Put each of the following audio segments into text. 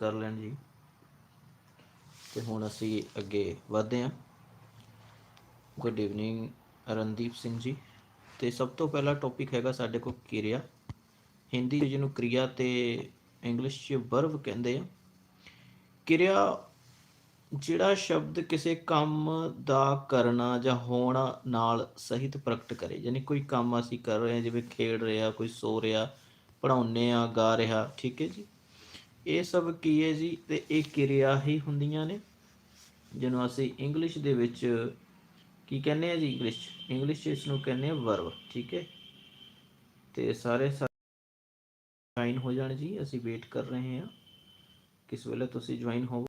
ਕਰ ਲੈਣ ਜੀ। ਤੇ ਹੁਣ ਅਸੀਂ ਅੱਗੇ ਵਧਦੇ ਹਾਂ। Good evening, Randeep Singh ji. ਤੇ ਸਭ ਤੋਂ ਪਹਿਲਾ ਟੌਪਿਕ ਹੈਗਾ ਸਾਡੇ ਕੋਲ ਕਿਰਿਆ। ਹਿੰਦੀ ਜਿਹਨੂੰ ਕਿਰਿਆ ਤੇ ਇੰਗਲਿਸ਼ 'ਚ ਵਰਬ ਕਹਿੰਦੇ ਆ। ਕਿਰਿਆ ਜਿਹੜਾ ਸ਼ਬਦ ਕਿਸੇ ਕੰਮ ਦਾ ਕਰਨਾ ਜਾਂ ਹੋਣਾ ਨਾਲ ਸਹਿਤ ਪ੍ਰਗਟ ਕਰੇ। ਯਾਨੀ ਕੋਈ ਕੰਮ ਅਸੀਂ ਕਰ ਰਹੇ ਹਾਂ, ਜਿਵੇਂ ਖੇਡ ਰਿਹਾ, ਕੋਈ ਸੋ ਰਿਹਾ ਪੜਾਉਨੇ ਆ ਗਾ ਰਿਹਾ, ਠੀਕ ਹੈ ਜੀ। ਇਹ ਸਭ ਕੀ ਹੈ ਜੀ? ਤੇ ਇਹ ਕਿਰਿਆ ਹੀ ਹੁੰਦੀਆਂ ਨੇ। ਜਿਹਨੂੰ ਅਸੀਂ ਇੰਗਲਿਸ਼ ਦੇ ਵਿੱਚ ਕੀ ਕਹਿੰਦੇ ਆ ਜੀ? ਇੰਗਲਿਸ਼ ਇੰਗਲਿਸ਼ 'ਚ ਇਸ ਨੂੰ ਕਹਿੰਦੇ ਆ ਵਰਬ ਠੀਕ ਹੈ? ਤੇ ਸਾਰੇ ਜੁਆਇਨ ਹੋ ਜਾਣ ਜੀ, ਅਸੀਂ ਵੇਟ ਕਰ ਰਹੇ ਹਾਂ। ਕਿਸ ਵੇਲੇ ਤੁਸੀਂ ਜੁਆਇਨ ਹੋ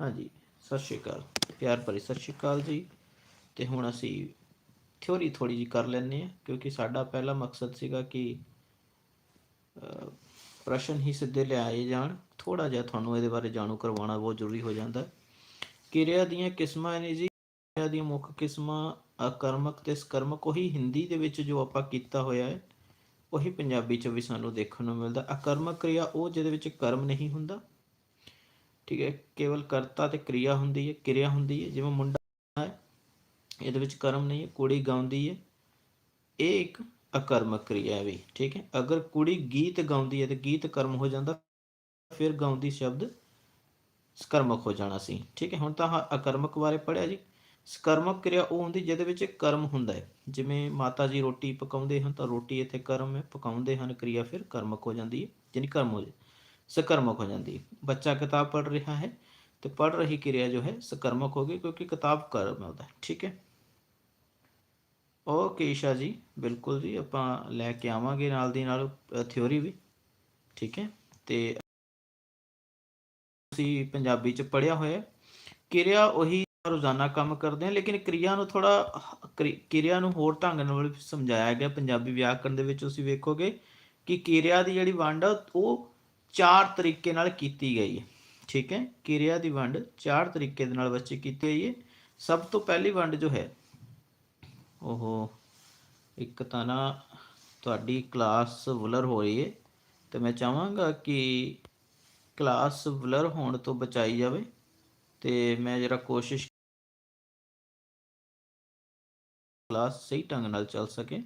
ਹਾਂਜੀ ਸਤਿ ਸ਼੍ਰੀ ਅਕਾਲ। ਪਿਆਰ ਭਰੀ ਸਤਿ ਸ਼੍ਰੀ ਅਕਾਲ ਜੀ। ਤੇ ਹੁਣ ਅਸੀਂ ਥਿਉਰੀ ਥੋੜੀ ਜੀ ਕਰ ਲੈਂਦੇ ਹਾਂ, ਕਿਉਂਕਿ ਸਾਡਾ ਪਹਿਲਾ ਮਕਸਦ ਸੀਗਾ ਕਿ ਪ੍ਰਸ਼ਨ ਹੀ ਸਿੱਧੇ ਲਿਆਏ ਜਾਣ। ਥੋੜਾ ਜਿਹਾ ਤੁਹਾਨੂੰ ਇਹਦੇ ਬਾਰੇ ਜਾਣੂ ਕਰਵਾਉਣਾ ਬਹੁਤ ਜ਼ਰੂਰੀ ਹੋ ਜਾਂਦਾ। ਕਿਰਿਆ ਦੀਆਂ ਕਿਸਮਾਂ ਨੇ ਜੀ। ਕਿਰਿਆ ਦੀਆਂ ਮੁੱਖ ਕਿਸਮਾਂ ਅਕਰਮਕ ਤੇ ਸਕਰਮਕ। ਉਹੀ ਹਿੰਦੀ ਦੇ ਵਿੱਚ ਜੋ ਆਪਾਂ ਕੀਤਾ ਹੋਇਆ ਹੈ, ਉਹੀ ਪੰਜਾਬੀ ਚ ਵੀ ਸਾਨੂੰ ਦੇਖਣ ਨੂੰ ਮਿਲਦਾ। ਅਕਰਮਕ ਕਿਰਿਆ ਉਹ ਜਿਹਦੇ ਵਿੱਚ ਕਰਮ ਨਹੀਂ ਹੁੰਦਾ। ਠੀਕ ਹੈ, ਕੇਵਲ ਕਰਤਾ ਤੇ ਕਿਰਿਆ ਹੁੰਦੀ ਹੈ, ਕਿਰਿਆ ਹੁੰਦੀ ਹੈ। ਜਿਵੇਂ ਮੁੰਡਾ ਹੈ, ਇਹਦੇ ਵਿੱਚ ਕਰਮ ਨਹੀਂ ਹੈ, ਕੁੜੀ ਗਾਉਂਦੀ ਹੈ। ਇਹ ਇੱਕ ਅਕਰਮਕ ਕਿਰਿਆ ਵੀ, ਠੀਕ ਹੈ? ਅਗਰ ਕੁੜੀ ਗੀਤ ਗਾਉਂਦੀ ਹੈ ਤੇ ਗੀਤ ਕਰਮ ਹੋ ਜਾਂਦਾ, ਫਿਰ ਗਾਉਂਦੀ ਸ਼ਬਦ ਸਕਰਮਕ ਹੋ ਜਾਣਾ ਸੀ, ਠੀਕ ਹੈ? ਹੁਣ ਤਾਂ ਆਹ ਅਕਰਮਕ ਬਾਰੇ ਪੜਿਆ ਜੀ। ਸਕਰਮਕ ਕਿਰਿਆ ਉਹ ਹੁੰਦੀ ਜਿਹਦੇ ਵਿੱਚ ਕਰਮ ਹੁੰਦਾ ਹੈ। ਜਿਵੇਂ ਮਾਤਾ ਜੀ ਰੋਟੀ ਪਕਾਉਂਦੇ ਹਨ ਤਾਂ ਰੋਟੀ ਇੱਥੇ ਕਰਮ ਹੈ, ਪਕਾਉਂਦੇ ਹਨ, ਕਿਰਿਆ ਫਿਰ ਕਰਮਕ ਹੋ ਜਾਂਦੀ ਹੈ, ਯਾਨੀ ਕਰਮ ਹੋ ਜਾ ਸਕਰਮਕ ਹੋ ਜਾਂਦੀ ਹੈ। ਬੱਚਾ ਕਿਤਾਬ ਪੜ੍ਹ ਰਿਹਾ ਹੈ ਤੇ ਪੜ੍ਹ ਰਹੀ ਕਿਰਿਆ ਜੋ ਹੈ ਸਕਰਮਕ ਹੋ ਗਈ ਕਿਉਂਕਿ ਕਿਤਾਬ ਕਰਮ ਹੁੰਦਾ ਹੈ ਠੀਕ ਹੈ? ਓਕੇ ਈਸ਼ਾ ਜੀ, ਬਿਲਕੁਲ ਜੀ, ਆਪਾਂ ਲੈ ਕੇ ਆਵਾਂਗੇ ਨਾਲ ਦੀ ਨਾਲ ਥਿਉਰੀ ਵੀ, ਠੀਕ ਹੈ? ਤੇ ਤੁਸੀਂ ਪੰਜਾਬੀ ਚ ਪੜਿਆ ਹੋਇਆ ਕਿਰਿਆ ਉਹੀ ਰੋਜ਼ਾਨਾ ਕੰਮ ਕਰਦੇ ਹਾਂ ਲੇਕਿਨ ਕਿਰਿਆ ਨੂੰ ਥੋੜਾ ਕਿਰਿਆ ਨੂੰ ਹੋਰ ਢੰਗ ਨਾਲ ਸਮਝਾਇਆ ਗਿਆ ਪੰਜਾਬੀ ਵਿਆਕਰਣ ਦੇ ਵਿੱਚ, ਤੁਸੀਂ ਵੇਖੋਗੇ ਕਿ ਕਿਰਿਆ ਦੀ ਜਿਹੜੀ ਵੰਡ ਆ, ਉਹ ਚਾਰ ਤਰੀਕੇ ਨਾਲ ਕੀਤੀ ਗਈ ਹੈ, ਠੀਕ ਹੈ? ਕਿਰਿਆ ਦੀ ਵੰਡ ਚਾਰ ਤਰੀਕੇ ਦੇ ਨਾਲ ਬੱਚੇ ਕੀਤੀ ਗਈ ਹੈ। ਸਭ ਤੋਂ ਪਹਿਲੀ ਵੰਡ ਜੋ ਹੈ ਉਹ ਇੱਕ ਤਾਂ ਨਾ ਤੁਹਾਡੀ ਕਲਾਸ ਬਲਰ ਹੋ ਰਹੀ ਹੈ ਤੇ ਮੈਂ ਚਾਹਾਂਗਾ ਕਿ ਕਲਾਸ ਬਲਰ ਹੋਣ ਤੋਂ ਬਚਾਈ ਜਾਵੇ, ਤੇ ਮੈਂ ਜਰਾ ਕੋਸ਼ਿਸ਼ ਕਲਾਸ ਸਹੀ ਢੰਗ ਨਾਲ ਚੱਲ ਸਕੇ।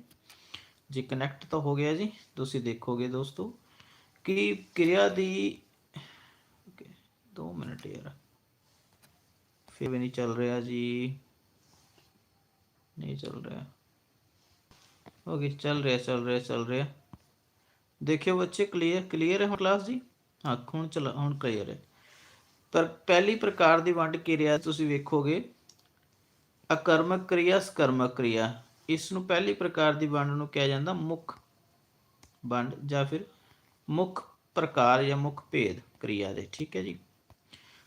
ਜੀ ਕਨੈਕਟ ਤਾਂ ਹੋ ਗਿਆ ਜੀ, ਤੁਸੀਂ ਦੇਖੋਗੇ ਦੋਸਤੋ, ਕਿ ਕਿਰਿਆ ਦੀ ਓਕੇ 2 ਮਿੰਟ ਯਾਰ, ਫਿਰ ਵੀ ਨਹੀਂ ਚੱਲ ਰਿਹਾ ਜੀ। ਨਹੀਂ ਚੱਲ ਰਿਹਾ ਓਕੇ ਚੱਲ ਰਿਹਾ ਚੱਲ ਰਿਹਾ ਚੱਲ ਰਿਹਾ ਦੇਖਿਓ ਬੱਚੇ ਕਲੀਅਰ ਕਲੀਅਰ ਹੈ ਹੁਣ ਕਲਾਸ ਜੀ ਹਾਂ ਹੁਣ ਚਲ ਹੁਣ ਕਲੀਅਰ ਹੈ ਪਰ ਪਹਿਲੀ ਪ੍ਰਕਾਰ ਦੀ ਵੰਡ ਕਿਰਿਆ ਤੁਸੀਂ ਵੇਖੋਗੇ ਅਕਰਮਕ ਕਿਰਿਆ ਸਕਰਮਕ ਕਿਰਿਆ ਇਸ ਨੂੰ ਪਹਿਲੀ ਪ੍ਰਕਾਰ ਦੀ ਵੰਡ ਨੂੰ ਕਿਹਾ ਜਾਂਦਾ ਮੁੱਖ ਵੰਡ ਜਾਂ ਫਿਰ ਮੁੱਖ ਪ੍ਰਕਾਰ ਜਾਂ ਮੁੱਖ ਭੇਦ ਕਿਰਿਆ ਦੇ ਠੀਕ ਹੈ ਜੀ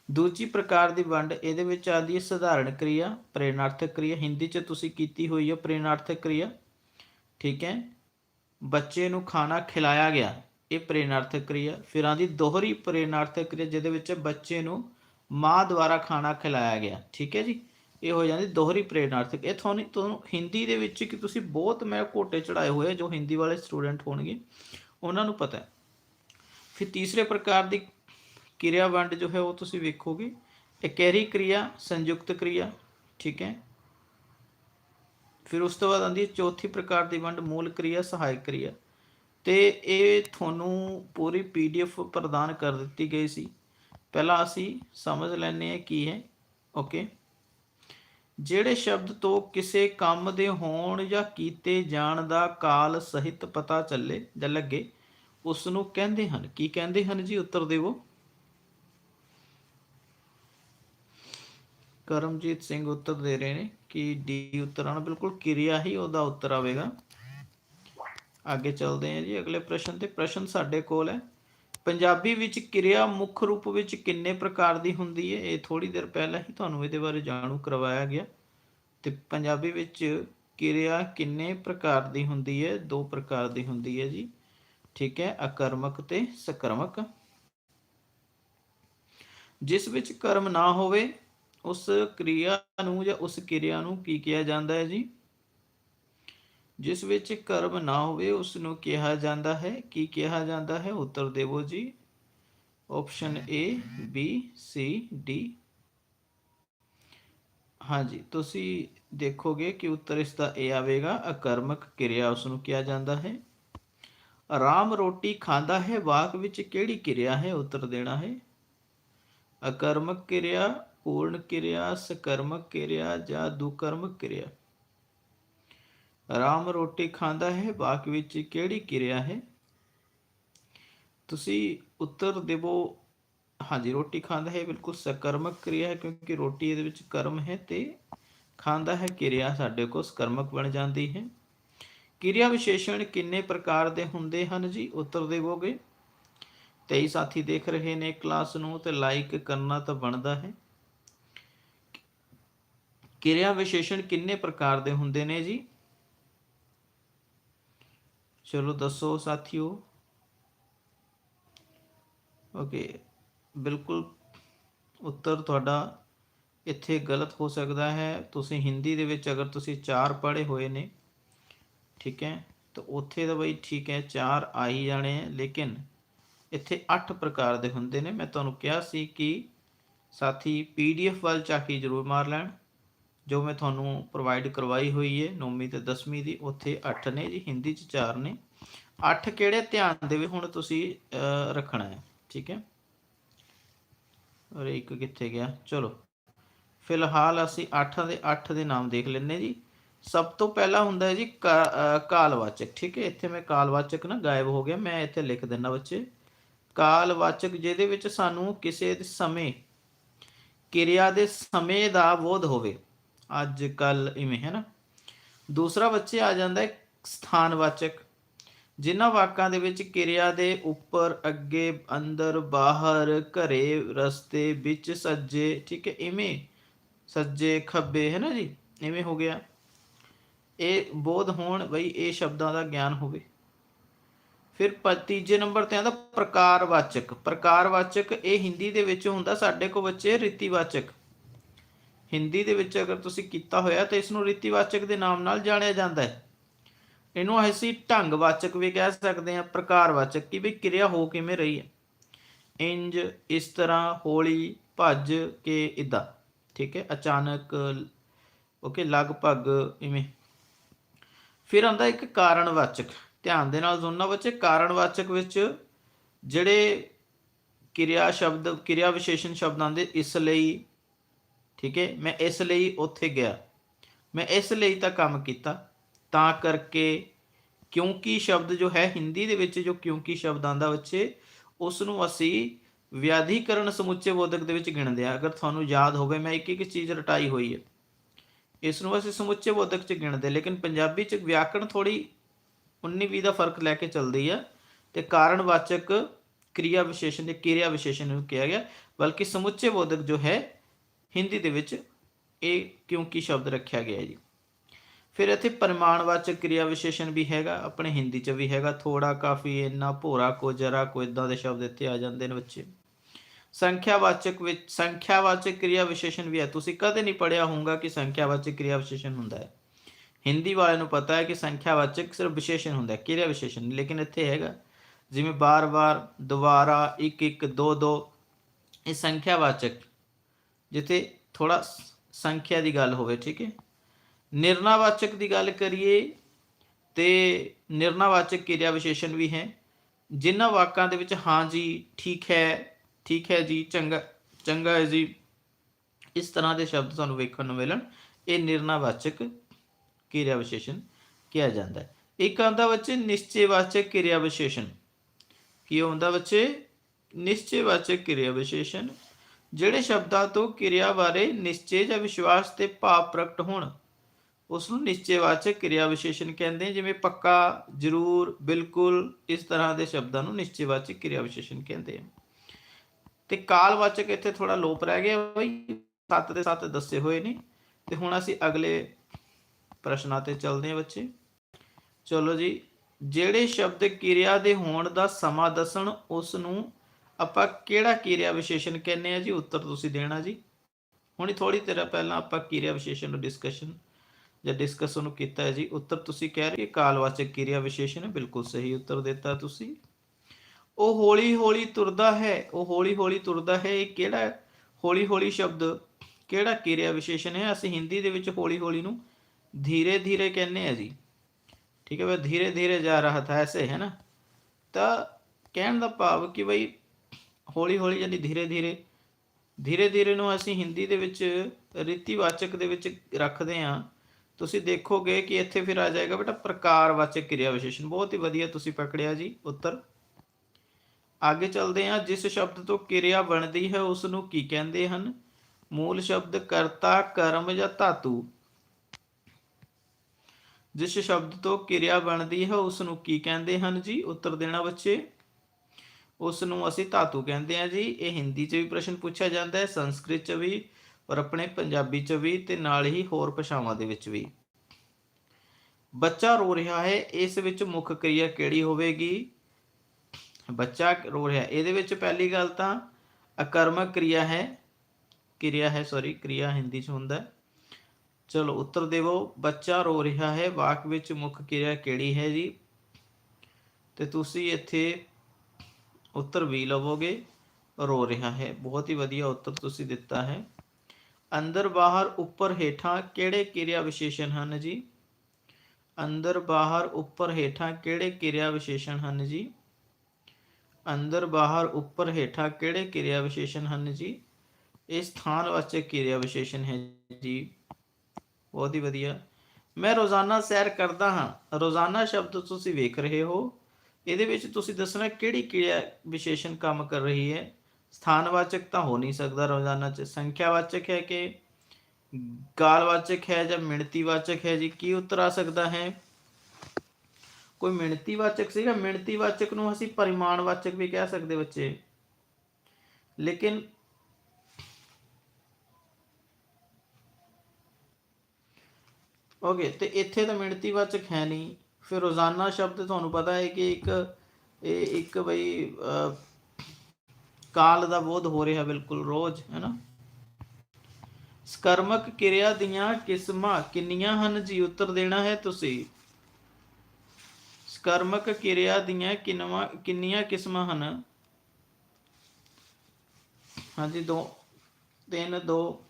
ਦੂਜੀ ਪ੍ਰਕਾਰ ਦੀ ਵੰਡ ਇਹਦੇ ਵਿੱਚ ਆਉਂਦੀ ਹੈ ਸਧਾਰਨ ਕਿਰਿਆ, ਪ੍ਰੇਰਣਾਰਥਕ ਕਿਰਿਆ। ਹਿੰਦੀ 'ਚ ਤੁਸੀਂ ਕੀਤੀ ਹੋਈ ਹੈ ਪ੍ਰੇਰਣਾਰਥਕ ਕਿਰਿਆ। ਠੀਕ ਹੈ? ਬੱਚੇ ਨੂੰ ਖਾਣਾ ਖਿਲਾਇਆ ਗਿਆ, ਇਹ ਪ੍ਰੇਰਣਾਰਥਕ ਕਿਰਿਆ। ਫਿਰ ਆਉਂਦੀ ਦੋਹਰੀ ਪ੍ਰੇਰਣਾਰਥਕ ਕਿਰਿਆ, ਜਿਹਦੇ ਵਿੱਚ ਬੱਚੇ ਨੂੰ ਮਾਂ ਦੁਆਰਾ ਖਾਣਾ ਖਿਲਾਇਆ ਗਿਆ। ਠੀਕ ਹੈ ਜੀ? ਇਹ ਹੋ ਜਾਂਦੀ ਦੋਹਰੀ ਪ੍ਰੇਰਣਾਰਥਕ। ਇਹ ਤੁਹਾਨੂੰ ਤੁਹਾਨੂੰ ਹਿੰਦੀ ਦੇ ਵਿੱਚ ਕਿ ਤੁਸੀਂ ਬਹੁਤ ਮੈਂ ਘੋਟੇ ਚੜਾਏ ਹੋਏ ਜੋ ਹਿੰਦੀ ਵਾਲੇ ਸਟੂਡੈਂਟ ਹੋਣਗੇ, ਉਹਨਾਂ ਨੂੰ ਪਤਾ ਹੈ। ਫਿਰ ਤੀਸਰੇ ਪ੍ਰਕਾਰ ਦੀ ਕਿਰਿਆ ਵੰਡ ਜੋ ਹੈ ਉਹ ਤੁਸੀਂ ਵੇਖੋਗੇ ਇਕਹਿਰੀ ਕਿਰਿਆ, ਸੰਯੁਕਤ ਕਿਰਿਆ, ਠੀਕ ਹੈ? ਫਿਰ ਉਸ ਤੋਂ ਬਾਅਦ ਆਉਂਦੀ ਹੈ ਚੌਥੀ ਪ੍ਰਕਾਰ ਦੀ ਵੰਡ, ਮੂਲ ਕਿਰਿਆ, ਸਹਾਇਕ ਕਿਰਿਆ। ਤੇ ਇਹ ਤੁਹਾਨੂੰ ਪੂਰੀ ਪੀਡੀਐਫ ਪ੍ਰਦਾਨ ਕਰ ਦਿੱਤੀ ਗਈ ਸੀ। ਪਹਿਲਾਂ ਅਸੀਂ ਸਮਝ ਲੈਂਦੇ ਹਾਂ ਕੀ ਹੈ ਓਕੇ ਜਿਹੜੇ ਸ਼ਬਦ ਤੋਂ ਕਿਸੇ ਕੰਮ ਦੇ ਹੋਣ ਜਾਂ ਕੀਤੇ ਜਾਣ ਦਾ ਕਾਲ ਸਹਿਤ ਪਤਾ ਚੱਲੇ ਜਾਂ ਲੱਗੇ ਉਸ ਨੂੰ ਕਹਿੰਦੇ ਹਨ। ਕੀ ਕਹਿੰਦੇ ਹਨ ਜੀ? ਉੱਤਰ ਦੇਵੋ। ਕਰਮਜੀਤ ਸਿੰਘ ਉੱਤਰ ਦੇ ਰਹੇ ਨੇ ਕਿ ਡੀ ਉੱਤਰ ਆਣਾ ਬਿਲਕੁਲ ਕਿਰਿਆ ਹੀ ਉਹਦਾ ਉੱਤਰ ਆਵੇਗਾ। ਅੱਗੇ ਚੱਲਦੇ ਹਾਂ ਜੀ, ਅਗਲੇ ਪ੍ਰਸ਼ਨ ਤੇ। ਪ੍ਰਸ਼ਨ ਸਾਡੇ ਕੋਲ ਹੈ। ਪੰਜਾਬੀ ਵਿੱਚ ਕਿਰਿਆ ਮੁੱਖ ਰੂਪ ਵਿੱਚ ਕਿੰਨੇ ਪ੍ਰਕਾਰ ਦੀ ਹੁੰਦੀ ਹੈ? ਇਹ ਥੋੜੀ ਦੇਰ ਪਹਿਲਾਂ ਹੀ ਤੁਹਾਨੂੰ ਇਹਦੇ ਬਾਰੇ ਜਾਣੂ ਕਰਵਾਇਆ ਗਿਆ। ਤੇ ਪੰਜਾਬੀ ਵਿੱਚ ਕਿਰਿਆ ਕਿੰਨੇ ਪ੍ਰਕਾਰ ਦੀ ਹੁੰਦੀ ਹੈ? ਦੋ ਪ੍ਰਕਾਰ ਦੀ ਹੁੰਦੀ ਹੈ ਜੀ। ਠੀਕ ਹੈ, ਅਕਰਮਕ ਤੇ ਸਕਰਮਕ। ਜਿਸ ਵਿੱਚ ਕਰਮ ਨਾ ਹੋਵੇ ਉਸ ਕਿਰਿਆ ਨੂੰ ਜਾਂ ਉਸ ਕਿਰਿਆ ਨੂੰ ਕੀ ਕਿਹਾ ਜਾਂਦਾ ਹੈ ਜੀ? ਜਿਸ ਵਿੱਚ ਕਰਮ ਨਾ ਹੋਵੇ ਉਸ ਨੂੰ ਕਿਹਾ ਜਾਂਦਾ ਹੈ। ਕੀ ਕਿਹਾ ਜਾਂਦਾ ਹੈ? ਉੱਤਰ ਦੇਵੋ ਜੀ। Option A, B, C, D ਹਾਂਜੀ, ਤੁਸੀਂ ਦੇਖੋਗੇ ਕਿ ਉੱਤਰ ਇਸ ਦਾ A ਆਵੇਗਾ। ਅਕਰਮਕ ਕਿਰਿਆ ਉਸ ਨੂੰ ਕਿਹਾ ਜਾਂਦਾ ਹੈ। ਆਰਾਮ ਰੋਟੀ ਖਾਂਦਾ ਹੈ। ਵਾਕ ਵਿੱਚ ਕਿਹੜੀ ਕਿਰਿਆ ਹੈ? ਉੱਤਰ ਦੇਣਾ ਹੈ। ਅਕਰਮਕ ਕਿਰਿਆ ਪੂਰਨ ਕਿਰਿਆ ਸਕਰਮਕ ਕਿਰਿਆ ਜਾਂ ਦੁਕਰਮਕ ਕਿਰਿਆ। ਆਰਾਮ ਰੋਟੀ ਖਾਂਦਾ ਹੈ ਵਾਕ ਵਿੱਚ ਕਿਹੜੀ ਕਿਰਿਆ ਹੈ? ਤੁਸੀਂ ਉੱਤਰ ਦੇਵੋ, ਹਾਂਜੀ, ਰੋਟੀ ਖਾਂਦਾ ਹੈ, ਬਿਲਕੁਲ ਸਕਰਮਕ ਕਿਰਿਆ ਹੈ, ਕਿਉਂਕਿ ਰੋਟੀ ਇਹਦੇ ਵਿੱਚ ਕਰਮ ਹੈ ਤੇ ਖਾਂਦਾ ਹੈ, ਕਿਰਿਆ ਸਾਡੇ ਕੋਲ ਸਕਰਮਕ ਬਣ ਜਾਂਦੀ ਹੈ। ਕਿਰਿਆ ਵਿਸ਼ੇਸ਼ਣ ਕਿੰਨੇ ਪ੍ਰਕਾਰ ਦੇ ਹੁੰਦੇ ਹਨ ਜੀ? ਉੱਤਰ ਦੇਵੋਗੇ। 23 ਸਾਥੀ ਦੇਖ ਰਹੇ ਨੇ, ਕਲਾਸ ਨੂੰ ਤੇ ਲਾਈਕ ਕਰਨਾ ਤਾਂ ਬਣਦਾ ਹੈ। ਕਿਰਿਆ ਵਿਸ਼ੇਸ਼ਣ ਕਿੰਨੇ ਪ੍ਰਕਾਰ ਦੇ ਹੁੰਦੇ ਨੇ ਜੀ? ਚਲੋ ਦੱਸੋ ਸਾਥੀਓ। ਓਕੇ, ਬਿਲਕੁਲ ਉੱਤਰ ਤੁਹਾਡਾ ਇੱਥੇ ਗਲਤ ਹੋ ਸਕਦਾ ਹੈ। ਤੁਸੀਂ ਹਿੰਦੀ ਦੇ ਵਿੱਚ ਅਗਰ ਤੁਸੀਂ ਚਾਰ ਪੜ੍ਹੇ ਹੋਏ ਨੇ, ਠੀਕ ਹੈ, ਤਾਂ ਉੱਥੇ ਤਾਂ ਬਈ ਠੀਕ ਹੈ, ਚਾਰ ਆ ਹੀ ਜਾਣੇ ਆ ਲੇਕਿਨ ਇੱਥੇ 8 ਪ੍ਰਕਾਰ ਦੇ ਹੁੰਦੇ ਨੇ। ਮੈਂ ਤੁਹਾਨੂੰ ਕਿਹਾ ਸੀ ਕਿ ਸਾਥੀ ਪੀਡੀਐਫ ਵੱਲ ਚਾਕੀ ਜ਼ਰੂਰ ਮਾਰ ਲੈਣ। ਜੋ ਮੈਂ ਤੁਹਾਨੂੰ ਪ੍ਰੋਵਾਈਡ ਕਰਵਾਈ ਹੋਈ ਹੈ ਨੌਵੀਂ ਤੇ 10ਵੀਂ ਦੀ, ਉੱਥੇ 8 ਨੇ ਜੀ, ਹਿੰਦੀ ਚ 4 ਨੇ। 8 ਕਿਹੜੇ ਧਿਆਨ ਦੇ ਵੀ ਹੁਣ ਤੁਸੀਂ ਰੱਖਣਾ ਹੈ? ਠੀਕ ਹੈ? ਔਰ ਇੱਕ ਕਿੱਥੇ ਗਿਆ? ਚਲੋ। ਫਿਲਹਾਲ ਅਸੀਂ 8 ਦੇ 8 ਦੇ ਨਾਮ ਦੇਖ ਲੈਂਦੇ ਜੀ। ਸਭ ਤੋਂ ਪਹਿਲਾ ਹੁੰਦਾ ਹੈ ਜੀ, ਕਾ- ਕਾਲਵਾਚਕ। ਠੀਕ ਹੈ? ਇੱਥੇ ਮੈਂ ਕਾਲਵਾਚਕ ਨਾ ਗਾਇਬ ਹੋ ਗਿਆ, ਮੈਂ ਇੱਥੇ ਲਿਖ ਦਿੰਦਾ ਬੱਚੇ। ਕਾਲਵਾਚਕ ਜਿਹਦੇ ਵਿੱਚ ਸਾਨੂੰ ਕਿਸੇ ਸਮੇਂ, ਕਿਰਿਆ ਦੇ ਸਮੇਂ ਦਾ ਬੋਧ ਹੋਵੇ। ਅੱਜ ਕੱਲ ਇਵੇਂ, ਹੈ ਨਾ? ਦੂਸਰਾ ਬੱਚੇ ਆ ਜਾਂਦਾ ਹੈ ਸਥਾਨਵਾਚਕ, ਜਿਨ੍ਹਾਂ ਵਾਕਾਂ ਦੇ ਵਿੱਚ ਕਿਰਿਆ ਦੇ ਉੱਪਰ, ਅੱਗੇ, ਅੰਦਰ, ਬਾਹਰ, ਘਰੇ, ਰਸਤੇ, ਵਿੱਚ, ਸੱਜੇ, ਠੀਕ ਹੈ, ਇਵੇਂ, ਸੱਜੇ, ਖੱਬੇ, ਹੈ ਨਾ ਜੀ? ਇਵੇਂ ਹੋ ਗਿਆ। ਇਹ ਬੋਧ ਹੋਣ ਬਈ ਇਹ ਸ਼ਬਦਾਂ ਦਾ ਗਿਆਨ ਹੋਵੇ। ਫਿਰ ਪ- ਤੀਜੇ ਨੰਬਰ ਤੇ ਆਂਦਾ ਪ੍ਰਕਾਰਵਾਚਕ। ਪ੍ਰਕਾਰਵਾਚਕ ਇਹ ਹਿੰਦੀ ਦੇ ਵਿੱਚ ਹੁੰਦਾ ਸਾਡੇ ਕੋ ਬੱਚੇ ਰੀਤੀਵਾਚਕ। ਹਿੰਦੀ ਦੇ ਵਿੱਚ ਅਗਰ ਤੁਸੀਂ ਕੀਤਾ ਹੋਇਆ ਤਾਂ ਇਸ ਨੂੰ ਰੀਤੀਵਾਚਕ ਦੇ ਨਾਮ ਨਾਲ ਜਾਣਿਆ ਜਾਂਦਾ ਹੈ। ਇਹਨੂੰ ਅਸੀਂ ਢੰਗਵਾਚਕ ਵੀ ਕਹਿ ਸਕਦੇ ਹਾਂ, ਪ੍ਰਕਾਰਵਾਚਕ ਕਿ ਵੀ ਕਿਰਿਆ ਹੋ ਕਿਵੇਂ ਰਹੀ ਹੈ। ਇੰਜ, ਇਸ ਤਰ੍ਹਾਂ, ਹੌਲੀ, ਭੱਜ ਕੇ ਇਦਾਂ, ਠੀਕ ਹੈ, ਅਚਾਨਕ, ਓਕੇ, ਲਗਭਗ ਇਵੇਂ। ਫਿਰ ਆਉਂਦਾ ਇੱਕ ਕਾਰਣਵਾਚਕ। ਧਿਆਨ ਦੇ ਨਾਲ ਸੁਣਨਾ ਬੱਚੇ, ਕਾਰਣਵਾਚਕ ਵਿੱਚ ਜਿਹੜੇ ਕਿਰਿਆ ਸ਼ਬਦ, ਕਿਰਿਆ ਵਿਸ਼ੇਸ਼ਣ ਸ਼ਬਦ ਆਉਂਦੇ ਇਸ ਲਈ ਠੀਕ ਹੈ? ਮੈਂ ਇਸ ਲਈ ਉੱਥੇ ਗਿਆ। ਮੈਂ ਇਸ ਲਈ ਤਾਂ ਕੰਮ ਕੀਤਾ ਤਾਂ ਕਰਕੇ ਕਿਉਂਕਿ ਸ਼ਬਦ ਜੋ ਹੈ ਹਿੰਦੀ ਦੇ ਵਿੱਚ, ਜੋ ਕਿਉਂਕਿ ਸ਼ਬਦ ਆਂਦਾ ਬੱਚੇ ਉਸ ਨੂੰ ਅਸੀਂ ਵਿਆਧੀਕਰਨ ਸਮੁੱਚੇ ਬੋਧਕ ਦੇ ਵਿੱਚ ਗਿਣਦੇ ਆ ਅਗਰ ਤੁਹਾਨੂੰ ਯਾਦ ਹੋਵੇ, ਮੈਂ ਇੱਕ ਇੱਕ ਚੀਜ਼ ਰਟਾਈ ਹੋਈ ਹੈ। ਇਸ ਨੂੰ ਅਸੀਂ ਸਮੁੱਚੇ ਬੋਧਕ ਚ ਗਿਣਦੇ ਲੇਕਿਨ ਪੰਜਾਬੀ ਚ ਵਿਆਕਰਣ ਥੋੜੀ 19 20 ਦਾ ਫ਼ਰਕ ਲੈ ਕੇ ਚੱਲਦੀ ਆ ਤੇ ਕਾਰਣਵਾਚਕ ਕਿਰਿਆ ਵਿਸ਼ੇਸ਼ਣ ਦੇ ਕਿਰਿਆ ਵਿਸ਼ੇਸ਼ਣ ਨੂੰ ਕਿਹਾ ਗਿਆ, ਬਲਕਿ ਸਮੁੱਚੇ ਬੋਧਕ ਜੋ ਹੈ ਹਿੰਦੀ ਦੇ ਵਿੱਚ ਇਹ ਕਿਉਂਕਿ ਸ਼ਬਦ ਰੱਖਿਆ ਗਿਆ ਜੀ? ਫਿਰ ਇੱਥੇ ਪਰਿਮਾਣਵਾਚਕ ਕਿਰਿਆ ਵਿਸ਼ੇਸ਼ਣ ਵੀ ਹੈਗਾ, ਆਪਣੇ ਹਿੰਦੀ ਚ ਵੀ ਹੈਗਾ ਥੋੜਾ ਕਾਫੀ ਇੰਨਾ ਭੋਰਾ ਕੋ, ਜਰਾ ਕੋ ਇਦਾਂ ਦੇ ਸ਼ਬਦ ਇੱਥੇ ਆ ਜਾਂਦੇ ਨੇ ਬੱਚੇ। ਸੰਖਿਆਵਾਚਕ ਵਿੱਚ, ਸੰਖਿਆਵਾਚਕ ਕਿਰਿਆ ਵਿਸ਼ੇਸ਼ਣ ਵੀ ਹੈ। ਤੁਸੀਂ ਕਦੇ ਨਹੀਂ ਪੜਿਆ ਹੋਊਗਾ ਕਿ ਸੰਖਿਆਵਾਚਕ ਕਿਰਿਆ ਵਿਸ਼ੇਸ਼ਣ ਹੁੰਦਾ ਹੈ। ਹਿੰਦੀ ਵਾਲਿਆਂ ਨੂੰ ਪਤਾ ਹੈ ਕਿ ਸੰਖਿਆਵਾਚਕ ਸਿਰਫ ਵਿਸ਼ੇਸ਼ਣ ਹੁੰਦਾ ਹੈ, ਕਿਰਿਆ ਵਿਸ਼ੇਸ਼ਣ ਲੇਕਿਨ ਇੱਥੇ ਹੈਗਾ। ਜਿਵੇਂ ਬਾਰ-ਬਾਰ, ਦੁਬਾਰਾ ਇੱਕ ਇੱਕ ਦੋ ਦੋ ਇਹ ਸੰਖਿਆਵਾਚਕ ਜਿੱਥੇ ਥੋੜਾ ਸੰਖਿਆ ਦੀ ਗੱਲ ਹੋਵੇ, ਠੀਕ ਹੈ? ਨਿਰਣਾਵਾਚਕ ਦੀ ਗੱਲ ਕਰੀਏ ਤੇ ਨਿਰਣਾਵਾਚਕ ਕਿਰਿਆ ਵਿਸ਼ੇਸ਼ਣ ਵੀ ਹੈ। ਜਿਨ੍ਹਾਂ ਵਾਕਾਂ ਦੇ ਵਿੱਚ ਹਾਂ ਜੀ, ਠੀਕ ਹੈ ਠੀਕ ਹੈ ਜੀ, ਚੰਗਾ ਚੰਗਾ ਹੈ ਜੀ, ਇਸ ਤਰ੍ਹਾਂ ਦੇ ਸ਼ਬਦ ਤੁਹਾਨੂੰ ਵੇਖਣ ਨੂੰ ਮਿਲਣ। ਇਹ ਨਿਰਣਾਵਾਚਕ ਕਿਰਿਆ ਵਿਸ਼ੇਸ਼ਣ ਕਿਹਾ ਜਾਂਦਾ ਹੈ। ਇੱਕ ਆਉਂਦਾ ਬੱਚੇ ਨਿਸ਼ਚੈਵਾਚਕ ਕਿਰਿਆ ਵਿਸ਼ੇਸ਼ਣ। ਕੀ ਹੁੰਦਾ ਬੱਚੇ? ਨਿਸ਼ਚੈਵਾਚਕ ਕਿਰਿਆ ਵਿਸ਼ੇਸ਼ਣ ਜਿਹੜੇ ਸ਼ਬਦਾਂ ਤੋਂ ਕਿਰਿਆ ਬਾਰੇ ਨਿਸ਼ਚੈ ਜਾਂ ਵਿਸ਼ਵਾਸ ਤੇ ਭਾਵ ਪ੍ਰਗਟ ਹੋਣ ਉਸ ਨੂੰ ਨਿਸ਼ਚੈਵਾਚਕ ਕਿਰਿਆ ਵਿਸ਼ੇਸ਼ਣ ਕਹਿੰਦੇ ਜਿਵੇਂ ਪੱਕਾ, ਜ਼ਰੂਰ, ਬਿਲਕੁਲ, ਇਸ ਤਰ੍ਹਾਂ ਦੇ ਸ਼ਬਦਾਂ ਨੂੰ ਨਿਸ਼ਚੈਵਾਚਕ ਕਿਰਿਆ ਵਿਸ਼ੇਸ਼ਣ ਕਹਿੰਦੇ ਆ। ਤੇ ਕਾਲਵਾਚਕ ਇੱਥੇ ਥੋੜਾ ਲੋਪ ਰਹਿ ਗਿਆ ਬਈ, ਸੱਤ ਦੇ ਸੱਤ ਦੱਸੇ ਹੋਏ ਨੇ। ਤੇ ਹੁਣ ਅਸੀਂ ਅਗਲੇ ਪ੍ਰਸ਼ਨਾਂ ਤੇ ਚੱਲਦੇ ਹਾਂ ਬੱਚੇ। ਚਲੋ ਜੀ, ਜਿਹੜੇ ਸ਼ਬਦ ਕਿਰਿਆ ਦੇ ਹੋਣ ਦਾ ਸਮਾਂ ਦੱਸਣ ਉਸ ਨੂੰ ਆਪਾਂ ਕਿਹੜਾ ਕਿਰਿਆ ਵਿਸ਼ੇਸ਼ਣ ਕਹਿੰਦੇ ਆ ਜੀ? ਉੱਤਰ ਤੁਸੀਂ ਦੇਣਾ ਜੀ। ਹੁਣੀ ਥੋੜੀ ਤੇਰਾ ਪਹਿਲਾਂ ਆਪਾਂ ਕਿਰਿਆ ਵਿਸ਼ੇਸ਼ਣ ਨੂੰ ਡਿਸਕਸ਼ਨ ਜਾਂ ਡਿਸਕਸ ਉਹਨੂੰ ਕੀਤਾ ਹੈ ਜੀ। ਉੱਤਰ ਤੁਸੀਂ ਕਹਿ ਰਹੇ ਹੋ ਕਾਲਵਾਚਕ ਕਿਰਿਆ ਵਿਸ਼ੇਸ਼ਣ ਹੈ। ਬਿਲਕੁਲ ਸਹੀ ਉੱਤਰ ਦਿੱਤਾ ਤੁਸੀਂ। ਉਹ ਹੌਲੀ ਹੌਲੀ ਤੁਰਦਾ ਹੈ। ਉਹ ਹੌਲੀ ਹੌਲੀ ਤੁਰਦਾ ਹੈ। ਇਹ ਕਿਹੜਾ ਹੌਲੀ ਹੌਲੀ ਸ਼ਬਦ ਕਿਹੜਾ ਕਿਰਿਆ ਵਿਸ਼ੇਸ਼ਣ ਹੈ? ਅਸੀਂ ਹਿੰਦੀ ਦੇ ਵਿੱਚ ਹੌਲੀ ਹੌਲੀ ਨੂੰ ਧੀਰੇ ਧੀਰੇ ਕਹਿੰਦੇ ਆ ਜੀ। ਠੀਕ ਹੈ ਵह ਧੀਰੇ ਧੀਰੇ ਜਾ ਰਹਾ ਥਾ ਐਸੇ, ਹੈ ਨਾ? ਤਾਂ ਕਹਿਣ ਦਾ ਭਾਵ ਕਿ ਬਈ ਹੌਲੀ ਹੌਲੀ ਯਾਨੀ ਧੀਰੇ ਧੀਰੇ ਧੀਰੇ ਧੀਰੇ ਨੂੰ ਅਸੀਂ ਹਿੰਦੀ ਦੇ ਵਿੱਚ ਰੀਤੀਵਾਚਕ ਦੇ ਵਿੱਚ ਰੱਖਦੇ ਹਾਂ। ਤੁਸੀਂ ਦੇਖੋਗੇ ਕਿ ਇੱਥੇ ਫਿਰ ਆ ਜਾਏਗਾ ਬੇਟਾ ਪ੍ਰਕਾਰਵਾਚਕ ਕਿਰਿਆ ਵਿਸ਼ੇਸ਼ਣ। ਬਹੁਤ ਹੀ ਵਧੀਆ ਤੁਸੀਂ ਪਕੜਿਆ ਜੀ ਉੱਤਰ। ਅੱਗੇ ਚੱਲਦੇ ਹਾਂ, ਜਿਸ ਸ਼ਬਦ ਤੋਂ ਕਿਰਿਆ ਬਣਦੀ ਹੈ ਉਸ ਨੂੰ ਕੀ ਕਹਿੰਦੇ ਹਨ? ਮੂਲ ਸ਼ਬਦ ਕਰਤਾ, ਕਰਮ ਜਾਂ ਧਾਤੂ। ਜਿਸ ਸ਼ਬਦ ਤੋਂ ਕਿਰਿਆ ਬਣਦੀ ਹੈ ਉਸ ਨੂੰ ਕੀ ਕਹਿੰਦੇ ਹਨ ਜੀ? ਉੱਤਰ ਦੇਣਾ ਬੱਚੇ। ਉਸ ਨੂੰ ਅਸੀਂ ਧਾਤੂ ਕਹਿੰਦੇ ਆ ਜੀ। ਇਹ ਹਿੰਦੀ 'ਚ ਵੀ ਪ੍ਰਸ਼ਨ ਪੁੱਛਿਆ ਜਾਂਦਾ ਹੈ, ਸੰਸਕ੍ਰਿਤ 'ਚ ਵੀ ਔਰ ਆਪਣੇ ਪੰਜਾਬੀ 'ਚ ਵੀ ਤੇ ਨਾਲ ਹੀ ਹੋਰ ਭਾਸ਼ਾਵਾਂ ਦੇ ਵਿੱਚ ਵੀ। ਬੱਚਾ ਰੋ ਰਿਹਾ ਹੈ, ਇਸ ਵਿੱਚ ਮੁੱਖ ਕਿਰਿਆ ਕਿਹੜੀ ਹੋਵੇਗੀ? ਬੱਚਾ ਰੋ ਰਿਹਾ, ਇਹਦੇ ਵਿੱਚ ਪਹਿਲੀ ਗੱਲ ਤਾਂ ਅਕਰਮਕ ਕਿਰਿਆ ਹੈ। ਕਿਰਿਆ ਹੈ ਸੌਰੀ ਕਿਰਿਆ ਹਿੰਦੀ 'ਚ ਹੁੰਦਾ ਚਲੋ, ਉੱਤਰ ਦੇਵੋ। ਬੱਚਾ ਰੋ ਰਿਹਾ ਹੈ, ਵਾਕ ਵਿੱਚ ਮੁੱਖ ਕਿਰਿਆ ਕਿਹੜੀ ਹੈ ਜੀ? ਤੇ ਤੁਸੀਂ ਇੱਥੇ ਉੱਤਰ ਵੀ ਲਵੋਗੇ ਰੋ ਰਿਹਾ ਹੈ ਬਹੁਤ ਹੀ ਵਧੀਆ ਉੱਤਰ ਤੁਸੀਂ ਦਿੱਤਾ ਹੈ ਅੰਦਰ ਬਾਹਰ ਉੱਪਰ ਹੇਠਾਂ ਕਿਹੜੇ ਕਿਰਿਆ ਵਿਸ਼ੇਸ਼ਣ ਹਨ ਜੀ ਅੰਦਰ ਬਾਹਰ ਉੱਪਰ ਹੇਠਾਂ ਕਿਹੜੇ ਕਿਰਿਆ ਵਿਸ਼ੇਸ਼ਣ ਹਨ ਜੀ ਅੰਦਰ ਬਾਹਰ ਉੱਪਰ ਹੇਠਾਂ ਕਿਹੜੇ ਕਿਰਿਆ ਵਿਸ਼ੇਸ਼ਣ ਹਨ ਜੀ ਇਹ ਸਥਾਨਵਾਚਕ ਕਿਰਿਆ ਵਿਸ਼ੇਸ਼ਣ ਹੈ ਜੀ ਬਹੁਤ ਹੀ ਵਧੀਆ ਮੈਂ ਰੋਜ਼ਾਨਾ ਸੈਰ ਕਰਦਾ ਹਾਂ ਰੋਜ਼ਾਨਾ ਸ਼ਬਦ ਤੁਸੀਂ ਵੇਖ ਰਹੇ ਹੋ ਇਹਦੇ ਵਿੱਚ ਤੁਸੀਂ ਦੱਸਣਾ ਕਿਹੜੀ ਕਿਰਿਆ ਵਿਸ਼ੇਸ਼ਣ ਕੰਮ ਕਰ ਰਹੀ ਹੈ? ਸਥਾਨਵਾਚਕ ਤਾਂ ਹੋ ਨਹੀਂ ਸਕਦਾ ਰੋਜ਼ਾਨਾ ਚ। ਸੰਖਿਆਵਾਚਕ ਹੈ ਕਿ ਗਾਲਵਾਚਕ ਹੈ ਜਾਂ ਮਿਣਤੀਵਾਚਕ ਹੈ ਜੀ? ਕੀ ਉੱਤਰ ਆ ਸਕਦਾ ਹੈ? ਕੋਈ ਮਿਣਤੀਵਾਚਕ ਸੀਗਾ ਮਿਣਤੀਵਾਚਕ ਨੂੰ ਅਸੀਂ ਪਰਿਮਾਣਵਾਚਕ ਵੀ ਕਹਿ ਸਕਦੇ ਬੱਚੇ। ਲੇਕਿਨ ਓਕੇ, ਤੇ ਇੱਥੇ ਤਾਂ ਮਿਣਤੀਵਾਚਕ ਹੈ ਨਹੀਂ। ਫਿਰ ਰੋਜ਼ਾਨਾ ਸ਼ਬਦ ਤੁਹਾਨੂੰ ਪਤਾ ਹੈ ਕਿ ਇੱਕ, ਇਹ ਇੱਕ ਬਈ ਕਾਲ ਦਾ ਬੋਧ ਹੋ ਰਿਹਾ ਬਿਲਕੁਲ ਰੋਜ਼, ਹੈ ਨਾ? ਸਕਰਮਕ ਕਿਰਿਆ ਦੀਆਂ ਕਿਸਮਾਂ ਕਿੰਨੀਆਂ ਹਨ ਜੀ? ਉੱਤਰ ਦੇਣਾ ਹੈ ਤੁਸੀਂ। ਸਕਰਮਕ ਕਿਰਿਆ ਦੀਆਂ ਕਿੰਨਵਾਂ, ਕਿੰਨੀਆਂ ਕਿਸਮਾਂ ਹਨ? ਹਾਂਜੀ, ਦੋ, ਤਿੰਨ, ਦੋ।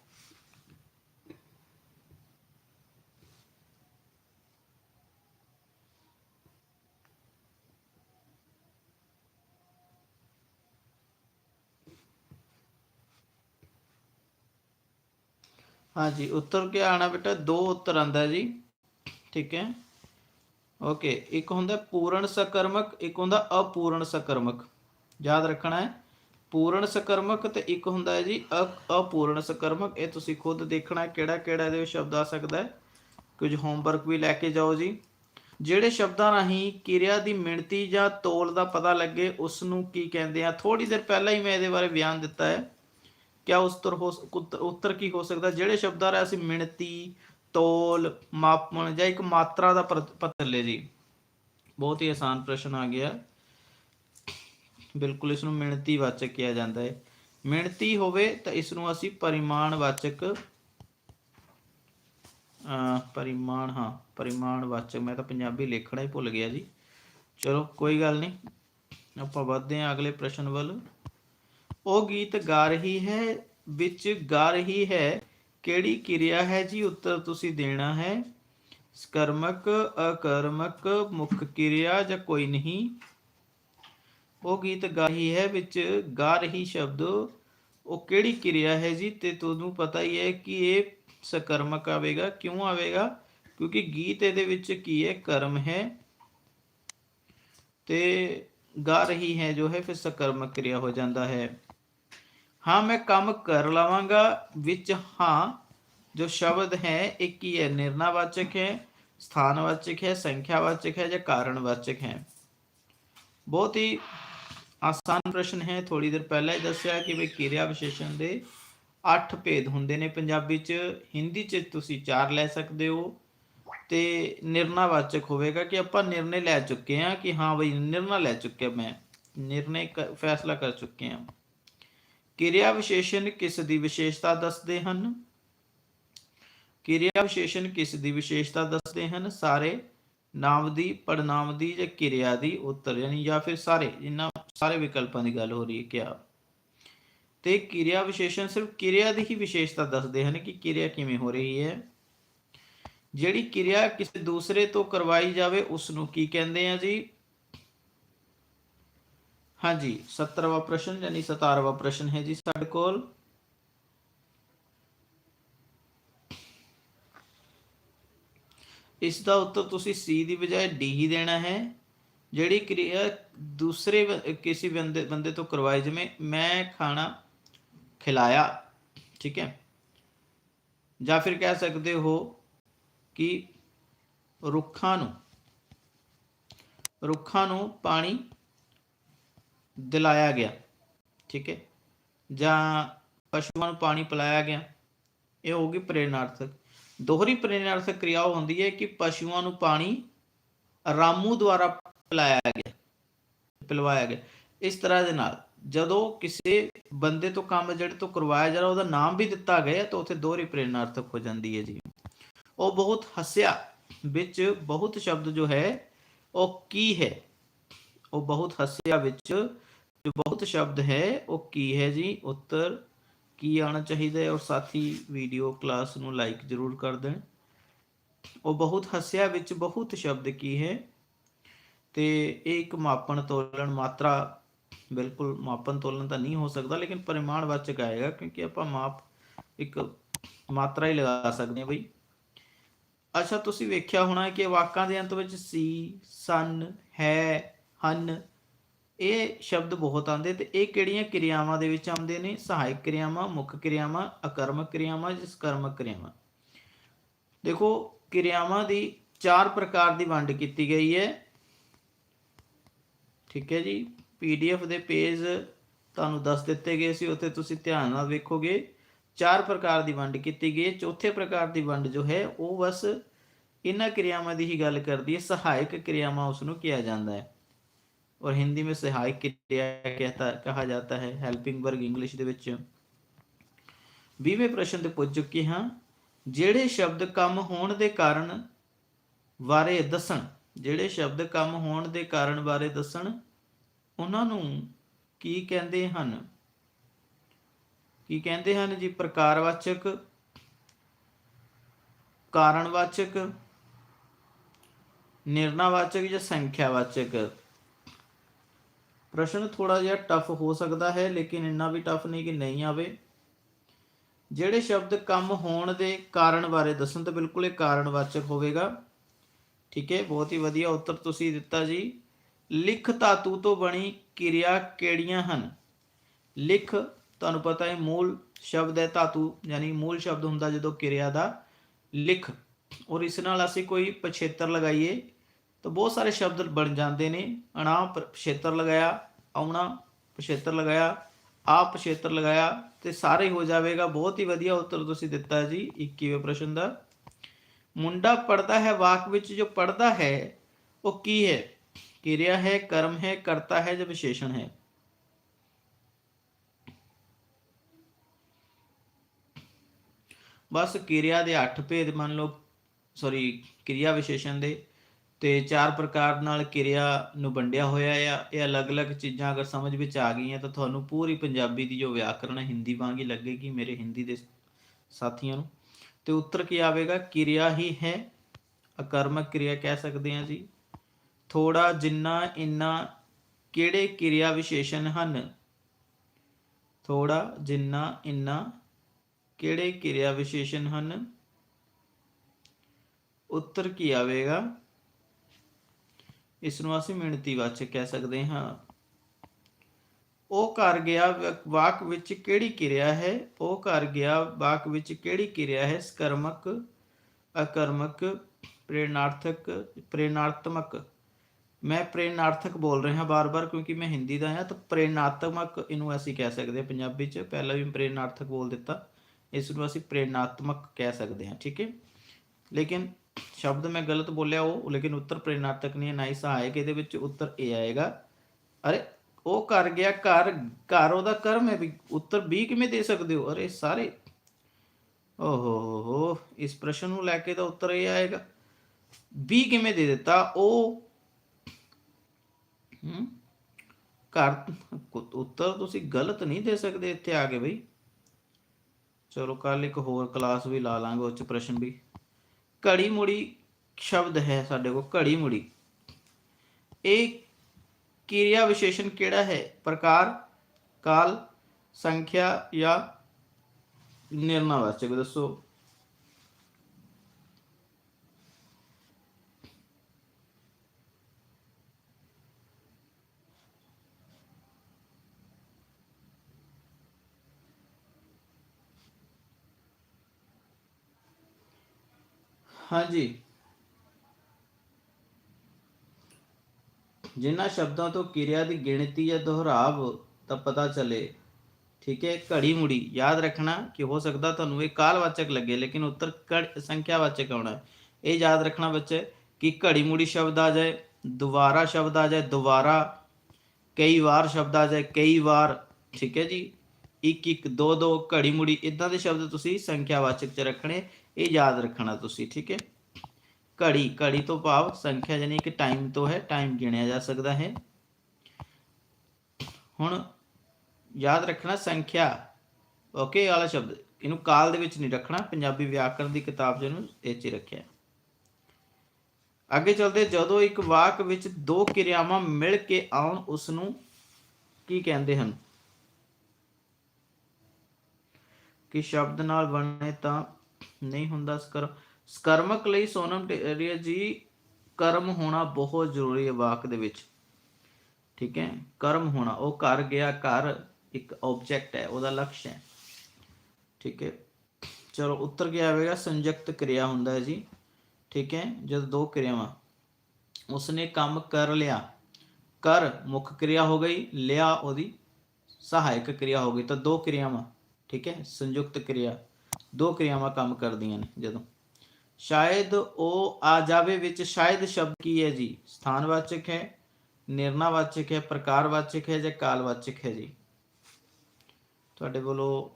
ਹਾਂਜੀ, ਉੱਤਰ ਕੀ ਆਣਾ ਬੇਟਾ, ਦੋ ਉੱਤਰ ਆਂਦਾ ਜੀ। ਠੀਕ ਹੈ? ਓਕੇ ਇੱਕ ਹੁੰਦਾ ਪੂਰਨ ਸਕਰਮਕ, ਇੱਕ ਹੁੰਦਾ ਅਪੂਰਨ ਸਕਰਮਕ। ਯਾਦ ਰੱਖਣਾ ਹੈ। ਪੂਰਨ ਸਕਰਮਕ ਤੇ ਇੱਕ ਹੁੰਦਾ ਹੈ ਜੀ ਅ- ਅਪੂਰਨ ਸਕਰਮਕ। ਇਹ ਤੁਸੀਂ ਖੁਦ ਦੇਖਣਾ ਕਿਹੜਾ ਕਿਹੜਾ ਇਹਦੇ ਵਿੱਚ ਸ਼ਬਦ ਆ ਸਕਦਾ ਹੈ। ਕੁਝ ਹੋਮਵਰਕ ਵੀ ਲੈ ਕੇ ਜਾਓ ਜੀ। ਜਿਹੜੇ ਸ਼ਬਦਾਂ ਰਾਹੀਂ ਕਿਰਿਆ ਦੀ ਮਿਣਤੀ ਜਾਂ ਤੋਲ ਦਾ ਪਤਾ ਲੱਗੇ ਉਸ ਨੂੰ ਕੀ ਕਹਿੰਦੇ ਆ? ਥੋੜੀ ਦੇਰ ਪਹਿਲਾਂ ਹੀ ਮੈਂ ਇਹਦੇ ਬਾਰੇ ਬਿਆਨ ਦਿੱਤਾ ਹੈ। ਕਿਆ ਉਸਤਰ ਹੋ ਉੱਤਰ- ਕੀ ਹੋ ਸਕਦਾ? ਜਿਹੜੇ ਸ਼ਬਦਾਂ ਰਾਹੀਂ ਅਸੀਂ ਮਿਣਤੀ, ਤੋਲ ਮਾਪਣ ਜਾਂ ਇੱਕ ਮਾਤਰਾ ਦਾ ਪਰ- ਪਤਾ ਲੈ ਜੀ। ਬਹੁਤ ਹੀ ਆਸਾਨ ਪ੍ਰਸ਼ਨ ਆ ਗਿਆ। ਬਿਲਕੁਲ ਇਸ ਨੂੰ ਮਿਣਤੀ ਵਾਚਕ ਕਿਹਾ ਜਾਂਦਾ ਹੈ। ਮਿਣਤੀ ਹੋਵੇ ਤਾਂ ਇਸ ਨੂੰ ਅਸੀਂ ਪਰਿਮਾਣ ਵਾਚਕ ਅ ਪਰਿਮਾਣ, ਹਾਂ ਪਰਿਮਾਣ ਵਾਚਕ ਮੈਂ ਤਾਂ ਪੰਜਾਬੀ ਲਿਖਣਾ ਹੀ ਭੁੱਲ ਗਿਆ ਜੀ। ਚਲੋ, ਕੋਈ ਗੱਲ ਨਹੀਂ। ਆਪਾਂ ਵਧਦੇ ਹਾਂ ਅਗਲੇ ਪ੍ਰਸ਼ਨ ਵੱਲ। ਉਹ ਗੀਤ ਗਾ ਰਹੀ ਹੈ, ਵਿੱਚ ਗਾ ਰਹੀ ਹੈ, ਕਿਹੜੀ ਕਿਰਿਆ ਹੈ ਜੀ, ਉੱਤਰ ਤੁਸੀਂ ਦੇਣਾ ਹੈ। ਸਕਰਮਕ, ਅਕਰਮਕ, ਮੁੱਖ ਕਿਰਿਆ ਜਾਂ ਕੋਈ ਨਹੀਂ। ਉਹ ਗੀਤ ਗਾ ਰਹੀ ਹੈ, ਵਿੱਚ ਗਾ ਰਹੀ ਸ਼ਬਦ, ਉਹ ਕਿਹੜੀ ਕਿਰਿਆ ਹੈ ਜੀ, ਤੇ ਤੁਹਾਨੂੰ ਪਤਾ ਹੀ ਹੈ ਕਿ ਇਹ ਸਕਰਮਕ ਆਵੇਗਾ। ਕਿਉਂ ਆਵੇਗਾ? ਕਿਉਂਕਿ ਗੀਤ ਇਹਦੇ ਵਿੱਚ ਕੀ ਹੈ, ਕਰਮ ਹੈ। ਤੇ ਗਾ ਰਹੀ ਹੈ ਜੋ ਹੈ, ਫਿਰ ਸਕਰਮਕ ਕਿਰਿਆ ਹੋ ਜਾਂਦਾ ਹੈ। ਹਾਂ, ਮੈਂ ਕੰਮ ਕਰ ਲਵਾਂਗਾ। ਵਿੱਚ ਹਾਂ, ਜੋ ਸ਼ਬਦ ਹੈ, ਇਹ ਕੀ ਹੈ? ਨਿਰਣਾਵਾਚਕ ਹੈ, ਸਥਾਨਵਾਚਕ ਹੈ, ਸੰਖਿਆਵਾਚਕ ਹੈ ਜਾਂ ਕਾਰਣਵਾਚਕ ਹੈ? ਬਹੁਤ ਹੀ ਆਸਾਨ ਪ੍ਰਸ਼ਨ ਹੈ। ਥੋੜੀ ਦੇਰ ਪਹਿਲਾਂ ਹੀ ਦੱਸਿਆ ਕਿ ਵੀ ਕਿਰਿਆ ਵਿਸ਼ੇਸ਼ਣ ਦੇ 8 ਭੇਦ ਹੁੰਦੇ ਨੇ ਪੰਜਾਬੀ ਚ। ਹਿੰਦੀ ਚ ਤੁਸੀਂ 4 ਲੈ ਸਕਦੇ ਹੋ ਤੇ ਨਿਰਣਾਵਾਚਕ ਹੋਵੇਗਾ ਕਿ ਆਪਾਂ ਨਿਰਣੇ ਲੈ ਚੁੱਕੇ ਹਾਂ ਕਿ ਹਾਂ ਬਈ ਨਿਰਣਾ ਲੈ ਚੁੱਕਿਆ ਮੈਂ। ਨਿਰਣੇ ਕ- ਫੈਸਲਾ ਕਰ ਚੁੱਕੇ ਹਾਂ। ਕਿਰਿਆ ਵਿਸ਼ੇਸ਼ਣ ਕਿਸ ਦੀ ਵਿਸ਼ੇਸ਼ਤਾ ਦੱਸਦੇ ਹਨ? ਕਿਰਿਆ ਵਿਸ਼ੇਸ਼ਣ ਕਿਸ ਦੀ ਵਿਸ਼ੇਸ਼ਤਾ ਦੱਸਦੇ ਹਨ? ਸਾਰੇ ਨਾਮ ਦੀ ਪੜਨਾਮ ਦੀ ਜਾਂ ਕਿਰਿਆ ਦੀ ਉੱਤਰ, ਯਾਨੀ ਜਾਂ ਫਿਰ ਸਾਰੇ, ਜਿੰਨਾ ਸਾਰੇ ਵਿਕਲਪਾਂ ਦੀ ਗੱਲ ਹੋ ਰਹੀ ਹੈ ਕਿਆ? ਤੇ ਕਿਰਿਆ ਵਿਸ਼ੇਸ਼ਣ ਸਿਰਫ ਕਿਰਿਆ ਦੀ ਹੀ ਵਿਸ਼ੇਸ਼ਤਾ ਦੱਸਦੇ ਹਨ ਕਿ ਕਿਰਿਆ ਕਿਵੇਂ ਹੋ ਰਹੀ ਹੈ। ਜਿਹੜੀ ਕਿਰਿਆ ਕਿਸੇ ਦੂਸਰੇ ਤੋਂ ਕਰਵਾਈ ਜਾਵੇ ਉਸ ਨੂੰ ਕੀ ਕਹਿੰਦੇ ਆ ਜੀ? ਹਾਂਜੀ 17ਵਾਂ ਪ੍ਰਸ਼ਨ ਯਾਨੀ 17ਵਾਂ ਪ੍ਰਸ਼ਨ ਹੈ ਜੀ ਸਾਡੇ ਕੋਲ। ਇਸ ਦਾ ਉੱਤਰ ਤੁਸੀਂ ਸੀ ਦੀ ਬਜਾਏ ਡੀ ਹੀ ਦੇਣਾ ਹੈ। ਜਿਹੜੀ ਕਿਰਿਆ ਦੂਸਰੇ ਕਿਸੇ ਬੰਦੇ ਬੰਦੇ ਤੋਂ ਕਰਵਾਈ, ਜਿਵੇਂ ਮੈਂ ਖਾਣਾ ਖਿਲਾਇਆ, ਠੀਕ ਹੈ। ਜਾਂ ਫਿਰ ਕਹਿ ਸਕਦੇ ਹੋ ਕਿ ਰੁੱਖਾਂ ਨੂੰ ਰੁੱਖਾਂ ਨੂੰ ਪਾਣੀ ਦਿਲਾਇਆ ਗਿਆ। ਠੀਕ ਹੈ? ਜਾਂ ਪਸ਼ੂਆਂ ਨੂੰ ਪਾਣੀ ਪਿਲਾਇਆ ਗਿਆ। ਇਹ ਹੋਗੀ ਪ੍ਰੇਰਣਾਰਥਕ ਦੋਹਰੀ ਪ੍ਰੇਰਣਾਰਥਕ ਕਿਰਿਆ ਹੁੰਦੀ ਹੈ ਕਿ ਪਸ਼ੂਆਂ ਨੂੰ ਪਾਣੀ ਰਾਮੂ ਦੁਆਰਾ ਪਿਲਾਇਆ ਗਿਆ। ਪਿਲਵਾਇਆ ਗਿਆ। ਇਸ ਤਰ੍ਹਾਂ ਦੇ ਨਾਲ ਜਦੋਂ ਕਿਸੇ ਬੰਦੇ ਤੋਂ ਕੰਮ ਜਿਹੜੇ ਤੋਂ ਕਰਵਾਇਆ ਜਾ ਰਿਹਾ, ਉਹਦਾ ਨਾਮ ਵੀ ਦਿੱਤਾ ਗਿਆ ਤਾਂ ਉੱਥੇ ਦੋਹਰੀ ਪ੍ਰੇਰਣਾਰਥਕ ਹੋ ਜਾਂਦੀ ਹੈ ਜੀ। ਉਹ ਬਹੁਤ ਹੱਸਿਆ। ਵਿੱਚ ਬਹੁਤ ਸ਼ਬਦ ਜੋ ਹੈ, ਉਹ ਕੀ ਹੈ? ਉਹ ਬਹੁਤ ਹੱਸਿਆ ਵਿੱਚ ਜੋ ਸ਼ਬਦ ਹੈ, ਉਹ ਕੀ ਹੈ ਜੀ? ਉੱਤਰ, ਕੀ ਆਣਾ ਚਾਹੀਦਾ ਹੈ? ਔਰ ਸਾਥੀ ਵੀਡੀਓ ਕਲਾਸ ਨੂੰ ਲਾਈਕ ਜ਼ਰੂਰ ਕਰ ਦੇਣ। ਉਹ ਬਹੁਤ ਹੱਸਿਆ ਵਿੱਚ ਬਹੁਤ ਸ਼ਬਦ ਕੀ ਹੈ? ਤੇ ਇਹ ਇੱਕ ਮਾਪਣ ਤੋਲਣ ਮਾਤਰਾ, ਬਿਲਕੁਲ ਮਾਪਣ ਤੋਲਣ ਤਾਂ ਨਹੀਂ ਹੋ ਸਕਦਾ, ਲੇਕਿਨ ਪਰਿਮਾਣਵਾਚਕ ਆਏਗਾ, ਕਿਉਂਕਿ ਆਪਾਂ ਮਾਪ ਇੱਕ ਮਾਤਰਾ ਹੀ ਲਗਾ ਸਕਦੇ ਹਾਂ ਬਈ। ਅੱਛਾ, ਤੁਸੀਂ ਵੇਖਿਆ ਹੋਣਾ ਕਿ ਵਾਕਾਂ ਦੇ ਅੰਤ ਵਿੱਚ ਸੀ, ਸਨ, ਹੈ, ਹਨ ਇਹ ਸ਼ਬਦ ਬਹੁਤ ਆਉਂਦੇ ਤੇ ਇਹ ਕਿਹੜੀਆਂ ਕਿਰਿਆਵਾਂ ਦੇ ਵਿੱਚ ਆਉਂਦੇ ਨੇ? ਸਹਾਇਕ ਕਿਰਿਆਵਾਂ, ਮੁੱਖ ਕਿਰਿਆਵਾਂ, ਅਕਰਮਕ ਕਿਰਿਆਵਾਂ ਜਿਸ ਕਰਮਕ ਕਿਰਿਆਵਾਂ। ਦੇਖੋ, ਕਿਰਿਆਵਾਂ ਦੀ ਚਾਰ ਪ੍ਰਕਾਰ ਦੀ ਵੰਡ ਕੀਤੀ ਗਈ ਹੈ। ਠੀਕ ਹੈ ਜੀ? ਪੀਡੀਐਫ ਦੇ ਪੇਜ ਤੁਹਾਨੂੰ ਦੱਸ ਦਿੱਤੇ ਗਏ ਸੀ, ਉੱਥੇ ਤੁਸੀਂ ਧਿਆਨ ਨਾਲ ਵੇਖੋਗੇ। ਚਾਰ ਪ੍ਰਕਾਰ ਦੀ ਵੰਡ ਕੀਤੀ ਗਈ ਹੈ। ਚੌਥੇ ਪ੍ਰਕਾਰ ਦੀ ਵੰਡ ਜੋ ਹੈ, ਉਹ ਬਸ ਇਹਨਾਂ ਕਿਰਿਆਵਾਂ ਦੀ ਹੀ ਗੱਲ ਕਰਦੀ ਹੈ। ਸਹਾਇਕ ਕਿਰਿਆਵਾਂ ਉਸ ਨੂੰ ਕਿਹਾ ਜਾਂਦਾ ਹੈ। और हिंदी में सहायक क्रिया कहता कहा जाता है हेल्पिंग वर्ग इंग्लिश ਦੇ ਵਿੱਚ 20ਵੇਂ ਪ੍ਰਸ਼ਨ ਤੇ ਪੁੱਜ ਚੁੱਕੇ ਹਾਂ ਜਿਹੜੇ ਸ਼ਬਦ ਕੰਮ ਹੋਣ ਦੇ ਕਾਰਨ ਬਾਰੇ ਦੱਸਣ ਜਿਹੜੇ ਸ਼ਬਦ ਕੰਮ ਹੋਣ ਦੇ ਕਾਰਨ ਬਾਰੇ ਦੱਸਣ ਉਹਨਾਂ ਨੂੰ ਕੀ ਕਹਿੰਦੇ ਹਨ ਕੀ ਕਹਿੰਦੇ ਹਨ ਜੀ ਪ੍ਰਕਾਰਵਾਚਕ ਕਾਰਣਵਾਚਕ ਨਿਰਣਾਵਾਚਕ ਜਾਂ ਸੰਖਿਆਵਾਚਕ ਪ੍ਰਸ਼ਨ ਥੋੜਾ ਜਿਹਾ ਟਫ ਹੋ ਸਕਦਾ ਹੈ, ਲੇਕਿਨ ਇੰਨਾ ਵੀ ਟਫ ਨਹੀਂ ਕਿ ਨਹੀਂ ਆਵੇ। ਜਿਹੜੇ ਸ਼ਬਦ ਕੰਮ ਹੋਣ ਦੇ ਕਾਰਨ ਬਾਰੇ ਦੱਸਣ ਤਾਂ ਬਿਲਕੁਲ ਇਹ ਕਾਰਣਵਾਚਕ ਹੋਵੇਗਾ। ਠੀਕ ਹੈ, ਬਹੁਤ ਹੀ ਵਧੀਆ ਉੱਤਰ ਤੁਸੀਂ ਦਿੱਤਾ ਜੀ। ਲਿਖ ਧਾਤੂ ਤੋਂ ਬਣੀ ਕਿਰਿਆ ਕਿਹੜੀਆਂ ਹਨ? ਲਿਖ, ਤੁਹਾਨੂੰ ਪਤਾ ਹੈ, ਮੂਲ ਸ਼ਬਦ ਹੈ ਧਾਤੂ, ਯਾਨੀ ਮੂਲ ਸ਼ਬਦ ਹੁੰਦਾ ਜਦੋਂ ਕਿਰਿਆ ਦਾ। ਲਿਖ, ਔਰ ਇਸ ਨਾਲ ਅਸੀਂ ਕੋਈ ਪਛੇਤਰ ਲਗਾਈਏ। ਤਾਂ ਬਹੁਤ ਸਾਰੇ ਸ਼ਬਦ ਬਣ ਜਾਂਦੇ ਨੇ। ਅਣਾ ਪਛੇਤਰ ਲਗਾਇਆ, ਆਉਣਾ ਪਛੇਤਰ ਲਗਾਇਆ ਆਪ ਪਛੇਤਰ ਲਗਾਇਆ ਤੇ ਸਾਰੇ ਹੋ ਜਾਵੇਗਾ। ਬਹੁਤ ਹੀ ਵਧੀਆ ਉੱਤਰ ਤੁਸੀਂ ਦਿੱਤਾ ਜੀ 21ਵੇਂ ਪ੍ਰਸ਼ਨ ਦਾ। ਮੁੰਡਾ ਪੜਦਾ ਹੈ ਵਾਕ ਵਿੱਚ, ਜੋ ਪੜਦਾ ਹੈ, ਉਹ ਕੀ ਹੈ? ਕਿਰਿਆ ਹੈ, ਕਰਮ ਹੈ, ਕਰਤਾ ਹੈ, ਜਾਂ ਵਿਸ਼ੇਸ਼ਣ ਹੈ? ਬਸ ਕਿਰਿਆ ਦੇ 8 ਭੇਦ ਮੰਨ ਲਓ। ਸੌਰੀ, ਕਿਰਿਆ ਵਿਸ਼ੇਸ਼ਣ ਦੇ। ਤੇ ਚਾਰ ਪ੍ਰਕਾਰ ਨਾਲ ਕਿਰਿਆ ਨੂੰ ਵੰਡਿਆ ਹੋਇਆ ਆ। ਇਹ ਅਲੱਗ-ਅਲੱਗ ਚੀਜ਼ਾਂ ਅਗਰ ਸਮਝ ਵਿੱਚ ਆ ਗਈਆਂ ਤਾਂ ਤੁਹਾਨੂੰ ਪੂਰੀ ਪੰਜਾਬੀ ਦੀ ਜੋ ਵਿਆਕਰਣ ਹਿੰਦੀ ਵਾਂਗ ਹੀ ਲੱਗੇਗੀ ਮੇਰੇ ਹਿੰਦੀ ਦੇ ਸਾਥੀਆਂ ਨੂੰ। ਤੇ ਉੱਤਰ ਕੀ ਆਵੇਗਾ? ਕਿਰਿਆ ਹੀ ਹੈ, ਅਕਰਮਕ ਕਿਰਿਆ ਕਹਿ ਸਕਦੇ ਹਾਂ ਜੀ ਥੋੜਾ, ਜਿੰਨਾ, ਇੰਨਾ, ਕਿਹੜੇ ਕਿਰਿਆ ਵਿਸ਼ੇਸ਼ਣ ਹਨ? ਥੋੜਾ, ਜਿੰਨਾ, ਇੰਨਾ, ਕਿਹੜੇ ਕਿਰਿਆ ਵਿਸ਼ੇਸ਼ਣ ਹਨ? ਉੱਤਰ ਕੀ ਆਵੇਗਾ? ਇਸ ਨੂੰ ਅਸੀਂ ਮਿਣਤੀ ਵਾਚਕ ਕਹਿ ਸਕਦੇ ਹਾਂ। ਉਹ ਕਰ ਗਿਆ ਵਾਕ ਵਿੱਚ ਕਿਹੜੀ ਕਿਰਿਆ ਹੈ? ਉਹ ਕਰ ਗਿਆ ਵਾਕ ਵਿੱਚ ਕਿਹੜੀ ਕਿਰਿਆ ਹੈ? ਸਕਰਮਕ, ਅਕਰਮਕ, ਪ੍ਰੇਰਨਾਰਥਕ, ਪ੍ਰੇਰਨਾਤਮਕ। ਮੈਂ ਪ੍ਰੇਰਣਾਰਥਕ ਬੋਲ ਰਿਹਾ ਬਾਰ-ਬਾਰ ਕਿਉਂਕਿ ਮੈਂ ਹਿੰਦੀ ਦਾ ਹਾਂ, ਤਾਂ ਪ੍ਰੇਰਨਾਤਮਕ ਇਹਨੂੰ ਅਸੀਂ ਕਹਿ ਸਕਦੇ ਹਾਂ ਪੰਜਾਬੀ 'ਚ। ਪਹਿਲਾਂ ਵੀ ਪ੍ਰੇਰਨਾਰਥਕ ਬੋਲ ਦਿੱਤਾ। ਇਸ ਨੂੰ ਅਸੀਂ ਪ੍ਰੇਰਨਾਤਮਕ ਕਹਿ ਸਕਦੇ ਹਾਂ, ਠੀਕ ਹੈ? ਲੇਕਿਨ ਸ਼ਬਦ ਮੈਂ ਗਲਤ ਬੋਲਿਆ ਉਹ, ਲੇਕਿਨ ਉੱਤਰ ਪ੍ਰੇਰਣਾਤਮਕ ਨਹੀਂ ਹੈ, ਨਾ ਹੀ ਸਹਾਇਕ, ਇਹਦੇ ਵਿੱਚ ਉੱਤਰ ਇਹ ਆਏਗਾ। ਅਰੇ, ਉਹ ਕਰ ਗਿਆ ਘਰ ਘਰ ਉਹਦਾ ਕਰਮ ਹੈ ਵੀ ਉੱਤਰ 20 ਕਿਵੇਂ ਦੇ ਸਕਦੇ ਹੋ? ਅਰੇ, ਸਾਰੇ। ਓਹੋ ਇਸ ਪ੍ਰਸ਼ਨ ਨੂੰ ਲੈ ਕੇ ਤਾਂ ਉੱਤਰ ਇਹ ਆਏਗਾ। ਬੀ ਕਿਵੇਂ ਦੇ ਦਿੱਤਾ? ਉਹ ਹਮ ਘਰ, ਉੱਤਰ ਤੁਸੀਂ ਗਲਤ ਨਹੀਂ ਦੇ ਸਕਦੇ ਇੱਥੇ ਆ ਕੇ ਬਈ। ਚਲੋ ਕੱਲ ਇੱਕ ਹੋਰ ਕਲਾਸ ਵੀ ਲਾ ਲਾਂਗੇ ਉਸ ਚ ਪ੍ਰਸ਼ਨ ਵੀ। ਘੜੀ ਮੁੜੀ ਸ਼ਬਦ ਹੈ ਸਾਡੇ ਕੋਲ ਘੜੀ ਮੁੜੀ ਇਹ ਕਿਰਿਆ ਵਿਸ਼ੇਸ਼ਣ ਕਿਹੜਾ ਹੈ? ਪ੍ਰਕਾਰ, ਕਾਲ, ਸੰਖਿਆ ਜਾਂ ਨਿਰਣਾ ਨਿਰਣਾਵਾਚਕ ਦੱਸੋ। ਹਾਂਜੀ। ਜਿਨ੍ਹਾਂ ਸ਼ਬਦਾਂ ਤੋਂ ਕਿਰਿਆ ਦੀ ਗਿਣਤੀ ਜਾਂ ਦੁਹਰਾਵ ਤਾਂ ਪਤਾ ਚੱਲੇ। ਠੀਕ ਹੈ, ਘੜੀ ਮੁੜੀ। ਯਾਦ ਰੱਖਣਾ ਕਿ ਹੋ ਸਕਦਾ ਤੁਹਾਨੂੰ ਇਹ ਕਾਲਵਾਚਕ ਲੱਗੇ, ਲੇਕਿਨ ਉੱਤਰ ਘੜ- ਸੰਖਿਆਵਾਚਕ ਆਉਣਾ ਇਹ ਯਾਦ ਰੱਖਣਾ ਬੱਚੇ ਕਿ ਘੜੀ ਮੁੜੀ ਸ਼ਬਦ ਆ ਜਾਏ, ਦੁਬਾਰਾ ਸ਼ਬਦ ਆ ਜਾਏ, ਦੁਬਾਰਾ ਕਈ ਵਾਰ ਸ਼ਬਦ ਆ ਜਾਏ, ਕਈ ਵਾਰ। ਠੀਕ ਹੈ ਜੀ। ਇੱਕ ਇੱਕ ਦੋ ਦੋ ਘੜੀ ਮੁੜੀ, ਇਦਾਂ ਦੇ ਸ਼ਬਦ ਤੁਸੀਂ ਸੰਖਿਆਵਾਚਕ ਚ ਰੱਖਣੇ। ਇਹ ਯਾਦ ਰੱਖਣਾ ਤੁਸੀਂ, ਠੀਕ ਹੈ? ਘੜੀ ਘੜੀ ਤੋਂ ਭਾਵ ਸੰਖਿਆ ਯਾਨੀ ਕਿ ਟਾਈਮ ਤੋਂ ਹੈ ਟਾਈਮ ਗਿਣਿਆ ਜਾ ਸਕਦਾ ਹੈ। ਹੁਣ ਯਾਦ ਰੱਖਣਾ ਸੰਖਿਆ। ਓਕੇ ਵਾਲਾ ਸ਼ਬਦ। ਇਹਨੂੰ ਕਾਲ ਦੇ ਵਿੱਚ ਨਹੀਂ ਰੱਖਣਾ, ਪੰਜਾਬੀ ਵਿਆਕਰਣ ਦੀ ਕਿਤਾਬ ਜਿਹਨੂੰ ਇਹ 'ਚ ਰੱਖਿਆ। ਅੱਗੇ ਚੱਲਦੇ, ਜਦੋਂ ਇੱਕ ਵਾਕ ਵਿੱਚ ਦੋ ਕਿਰਿਆਵਾਂ ਮਿਲ ਕੇ ਆਉਣ ਉਸ ਨੂੰ ਕੀ ਕਹਿੰਦੇ ਹਨ? ਕਿ ਸ਼ਬਦ ਨਾਲ ਬਣੇ ਤਾਂ ਨਹੀਂ ਹੁੰਦਾ ਸਕਰਮ ਸਕਰਮਕ ਲਈ ਸੋਨਮ ਟੇਰੀਆ ਜੀ ਕਰਮ ਹੋਣਾ ਬਹੁਤ ਜ਼ਰੂਰੀ ਹੈ ਵਾਕ ਦੇ ਵਿੱਚ। ਠੀਕ ਹੈ? ਕਰਮ ਹੋਣਾ, ਉਹ ਕਰ ਗਿਆ ਘਰ ਇੱਕ ਆਬਜੈਕਟ ਹੈ, ਉਹਦਾ ਲਕਸ਼ ਹੈ। ਠੀਕ ਹੈ? ਚਲੋ, ਉੱਤਰ ਕੀ ਆਵੇਗਾ, ਸੰਯੁਕਤ ਕਿਰਿਆ ਹੁੰਦਾ ਹੈ ਜੀ। ਠੀਕ ਹੈ? ਜਦ ਦੋ ਕਿਰਿਆਵਾਂ। ਉਸਨੇ ਕੰਮ ਕਰ ਲਿਆ। ਕਰ ਮੁੱਖ ਕਿਰਿਆ ਹੋ ਗਈ, ਲਿਆ ਉਹਦੀ ਸਹਾਇਕ ਕਿਰਿਆ ਹੋ ਗਈ, ਤਾਂ ਦੋ ਕਿਰਿਆਵਾਂ। ਠੀਕ ਹੈ? ਸੰਯੁਕਤ ਕਿਰਿਆ। ਦੋ ਕਿਰਿਆਵਾਂ ਕੰਮ ਕਰਦੀਆਂ ਨੇ ਜਦੋਂ। ਸ਼ਾਇਦ ਉਹ ਆ ਜਾਵੇ ਵਿੱਚ ਸ਼ਾਇਦ ਸ਼ਬਦ ਕੀ ਹੈ ਜੀ? ਸਥਾਨਵਾਚਕ ਹੈ ਨਿਰਣਾਵਾਚਕ ਹੈ ਪ੍ਰਕਾਰਵਾਚਕ ਹੈ ਜਾਂ ਕਾਲਵਾਚਕ ਹੈ ਜੀ? ਤੁਹਾਡੇ ਵੱਲੋਂ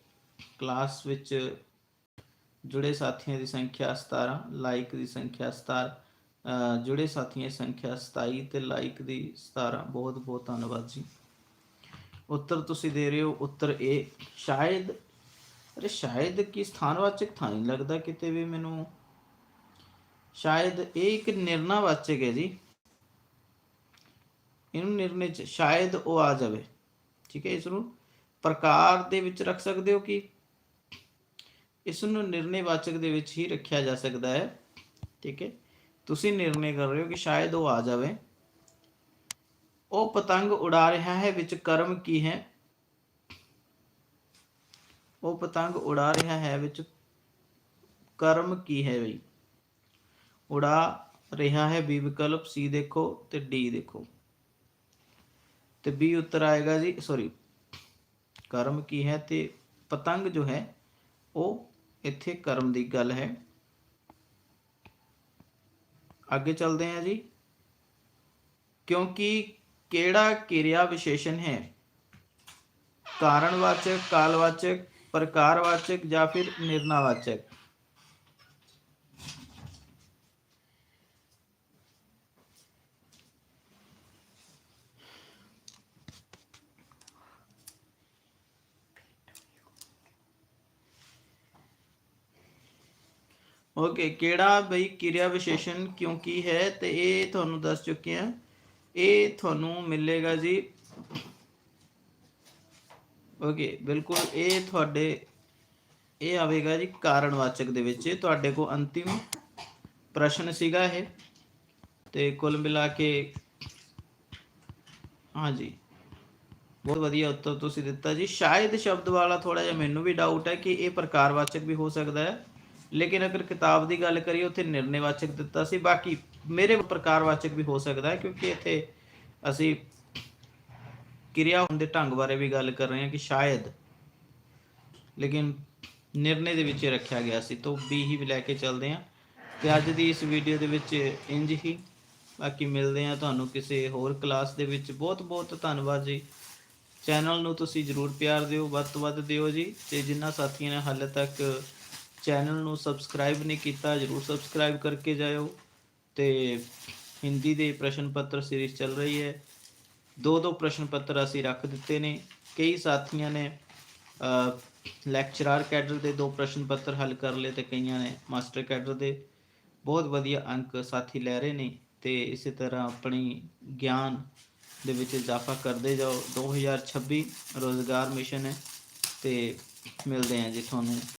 ਕਲਾਸ ਵਿੱਚ ਜੁੜੇ ਸਾਥੀਆਂ ਦੀ ਸੰਖਿਆ 17 ਲਾਈਕ ਦੀ ਸੰਖਿਆ 17 ਅ, ਜੁੜੇ ਸਾਥੀਆਂ ਦੀ ਸੰਖਿਆ 27 ਤੇ ਲਾਈਕ ਦੀ 17 ਬਹੁਤ ਬਹੁਤ ਧੰਨਵਾਦ ਜੀ। ਉੱਤਰ ਤੁਸੀਂ ਦੇ ਰਹੇ ਹੋ ਉੱਤਰ ਇਹ ਸ਼ਾਇਦ ਅਰੇ ਸ਼ਾਇਦ ਕੀ ਸਥਾਨਵਾਚਕ ਥਾਂ ਨਹੀਂ ਲੱਗਦਾ ਕਿਤੇ ਵੀ ਮੈਨੂੰ। ਸ਼ਾਇਦ ਇਹ ਇੱਕ ਨਿਰਣਾਵਾਚਕ ਹੈ ਜੀ। ਇਹਨੂੰ ਨਿਰਣੇ ਚ ਸ਼ਾਇਦ ਉਹ ਆ ਜਾਵੇ। ਠੀਕ ਹੈ ਇਸ ਨੂੰ ਪ੍ਰਕਾਰ ਦੇ ਵਿੱਚ ਰੱਖ ਸਕਦੇ ਹੋ ਕਿ ਇਸ ਨੂੰ ਨਿਰਣੇਵਾਚਕ ਦੇ ਵਿੱਚ ਹੀ ਰੱਖਿਆ ਜਾ ਸਕਦਾ ਹੈ। ਠੀਕ ਹੈ, ਤੁਸੀਂ ਨਿਰਣੇ ਕਰ ਰਹੇ ਹੋ ਕਿ ਸ਼ਾਇਦ ਉਹ ਆ ਜਾਵੇ। ਉਹ ਪਤੰਗ ਉਡਾ ਰਿਹਾ ਹੈ, ਵਿੱਚ ਕਰਮ ਕੀ ਹੈ? ਉਹ ਪਤੰਗ ਉਡਾ ਰਿਹਾ ਹੈ ਵਿੱਚ ਕਰਮ ਕੀ ਹੈ ਬਈ? ਉਡਾ ਰਿਹਾ ਹੈ ਬੀ ਵਿਕਲਪ ਸੀ ਦੇਖੋ ਤੇ ਡੀ ਦੇਖੋ। ਤੇ ਬੀ ਉੱਤਰ ਆਏਗਾ ਜੀ ਸੌਰੀ ਕਰਮ ਕੀ ਹੈ ਤੇ ਪਤੰਗ ਜੋ ਹੈ, ਉਹ ਇੱਥੇ ਕਰਮ ਦੀ ਗੱਲ ਹੈ। ਅੱਗੇ ਚੱਲਦੇ ਹਾਂ ਜੀ। ਕਿਉਂਕਿ ਕਿਹੜਾ ਕਿਰਿਆ ਵਿਸ਼ੇਸ਼ਣ ਹੈ? ਕਾਰਣਵਾਚਕ, ਕਾਲਵਾਚਕ ਪ੍ਰਕਾਰਵਾਚਕ ਜਾਂ ਫਿਰ ਨਿਰਣਾਵਾਚਕ ਓਕੇ ਕਿਹੜਾ ਬਈ ਕਿਰਿਆ ਵਿਸ਼ੇਸ਼ਣ ਕਿਉਂਕਿ ਹੈ ਤੇ ਇਹ ਤੁਹਾਨੂੰ ਦੱਸ ਚੁੱਕੇ ਆ ਇਹ ਤੁਹਾਨੂੰ ਮਿਲੇਗਾ ਜੀ ਓਕੇ ਬਿਲਕੁਲ, ਇਹ ਤੁਹਾਡੇ, ਇਹ ਆਵੇਗਾ ਜੀ ਕਾਰਣਵਾਚਕ ਦੇ ਵਿੱਚ। ਤੁਹਾਡੇ ਕੋ ਅੰਤਿਮ ਪ੍ਰਸ਼ਨ ਸੀਗਾ ਇਹ। ਤੇ ਕੁੱਲ ਮਿਲਾ ਕੇ ਹਾਂਜੀ ਬਹੁਤ ਵਧੀਆ ਉੱਤਰ ਤੁਸੀਂ ਦਿੱਤਾ ਜੀ। ਸ਼ਾਇਦ ਸ਼ਬਦ ਵਾਲਾ ਥੋੜਾ ਜਿਹਾ ਮੈਨੂੰ ਵੀ ਡਾਊਟ ਹੈ ਕਿ ਇਹ ਪ੍ਰਕਾਰਵਾਚਕ ਵੀ ਹੋ ਸਕਦਾ ਹੈ। ਲੇਕਿਨ ਅਗਰ ਕਿਤਾਬ ਦੀ ਗੱਲ ਕਰੀਏ, ਉੱਥੇ ਨਿਰਣੇਵਾਚਕ ਦਿੱਤਾ ਸੀ। ਬਾਕੀ ਮੇਰੇ ਪ੍ਰਕਾਰਵਾਚਕ ਵੀ ਹੋ ਸਕਦਾ ਹੈ, ਕਿਉਂਕਿ ਇੱਥੇ ਅਸੀਂ ਕਿਰਿਆ ਹੋਣ ਦੇ ਢੰਗ ਬਾਰੇ ਵੀ ਗੱਲ ਕਰ ਰਹੇ ਹਾਂ ਕਿ ਸ਼ਾਇਦ, ਲੇਕਿਨ ਨਿਰਣੇ ਦੇ ਵਿੱਚ ਰੱਖਿਆ ਗਿਆ ਸੀ, ਤੋਂ ਵੀ ਹੀ ਲੈ ਕੇ ਚੱਲਦੇ ਹਾਂ। ਤੇ ਅੱਜ ਦੀ ਇਸ ਵੀਡੀਓ ਦੇ ਵਿੱਚ ਇੰਜ ਹੀ, ਬਾਕੀ ਮਿਲਦੇ ਹਾਂ ਤੁਹਾਨੂੰ ਕਿਸੇ ਹੋਰ ਕਲਾਸ ਦੇ ਵਿੱਚ। ਬਹੁਤ ਬਹੁਤ ਧੰਨਵਾਦ ਜੀ। ਚੈਨਲ ਨੂੰ ਤੁਸੀਂ ਜਰੂਰ ਪਿਆਰ ਦਿਓ, ਵੱਧ ਤੋਂ ਵੱਧ ਦਿਓ ਜੀ। ਤੇ ਜਿਨ੍ਹਾਂ ਸਾਥੀਆਂ ਨੇ ਹਾਲੇ ਤੱਕ ਚੈਨਲ ਨੂੰ ਸਬਸਕ੍ਰਾਈਬ ਨਹੀਂ ਕੀਤਾ, ਜਰੂਰ ਸਬਸਕ੍ਰਾਈਬ ਕਰਕੇ ਜਾਇਓ। ਤੇ ਹਿੰਦੀ ਦੇ ਪ੍ਰਸ਼ਨ ਪੱਤਰ ਸੀਰੀਜ਼ ਚੱਲ ਰਹੀ ਹੈ। ਦੋ ਦੋ ਪ੍ਰਸ਼ਨ ਪੱਤਰ ਅਸੀਂ ਰੱਖ ਦਿੱਤੇ ਨੇ। ਕਈ ਸਾਥੀਆਂ ਨੇ ਲੈਕਚਰਰ ਕੈਡਰ ਦੇ ਦੋ ਪ੍ਰਸ਼ਨ ਪੱਤਰ ਹੱਲ ਕਰ ਲਏ ਤੇ ਕਈਆਂ ਨੇ ਮਾਸਟਰ ਕੈਡਰ ਦੇ। ਬਹੁਤ ਵਧੀਆ ਅੰਕ ਸਾਥੀ ਲੈ ਰਹੇ ਨੇ ਤੇ ਇਸੇ ਤਰ੍ਹਾਂ ਆਪਣੀ ਗਿਆਨ ਦੇ ਵਿੱਚ ਇਜ਼ਾਫਾ ਕਰਦੇ ਜਾਓ। 2026 ਰੋਜ਼ਗਾਰ ਮਿਸ਼ਨ ਹੈ ਤੇ ਮਿਲਦੇ ਹਾਂ ਜੀ ਤੁਹਾਨੂੰ।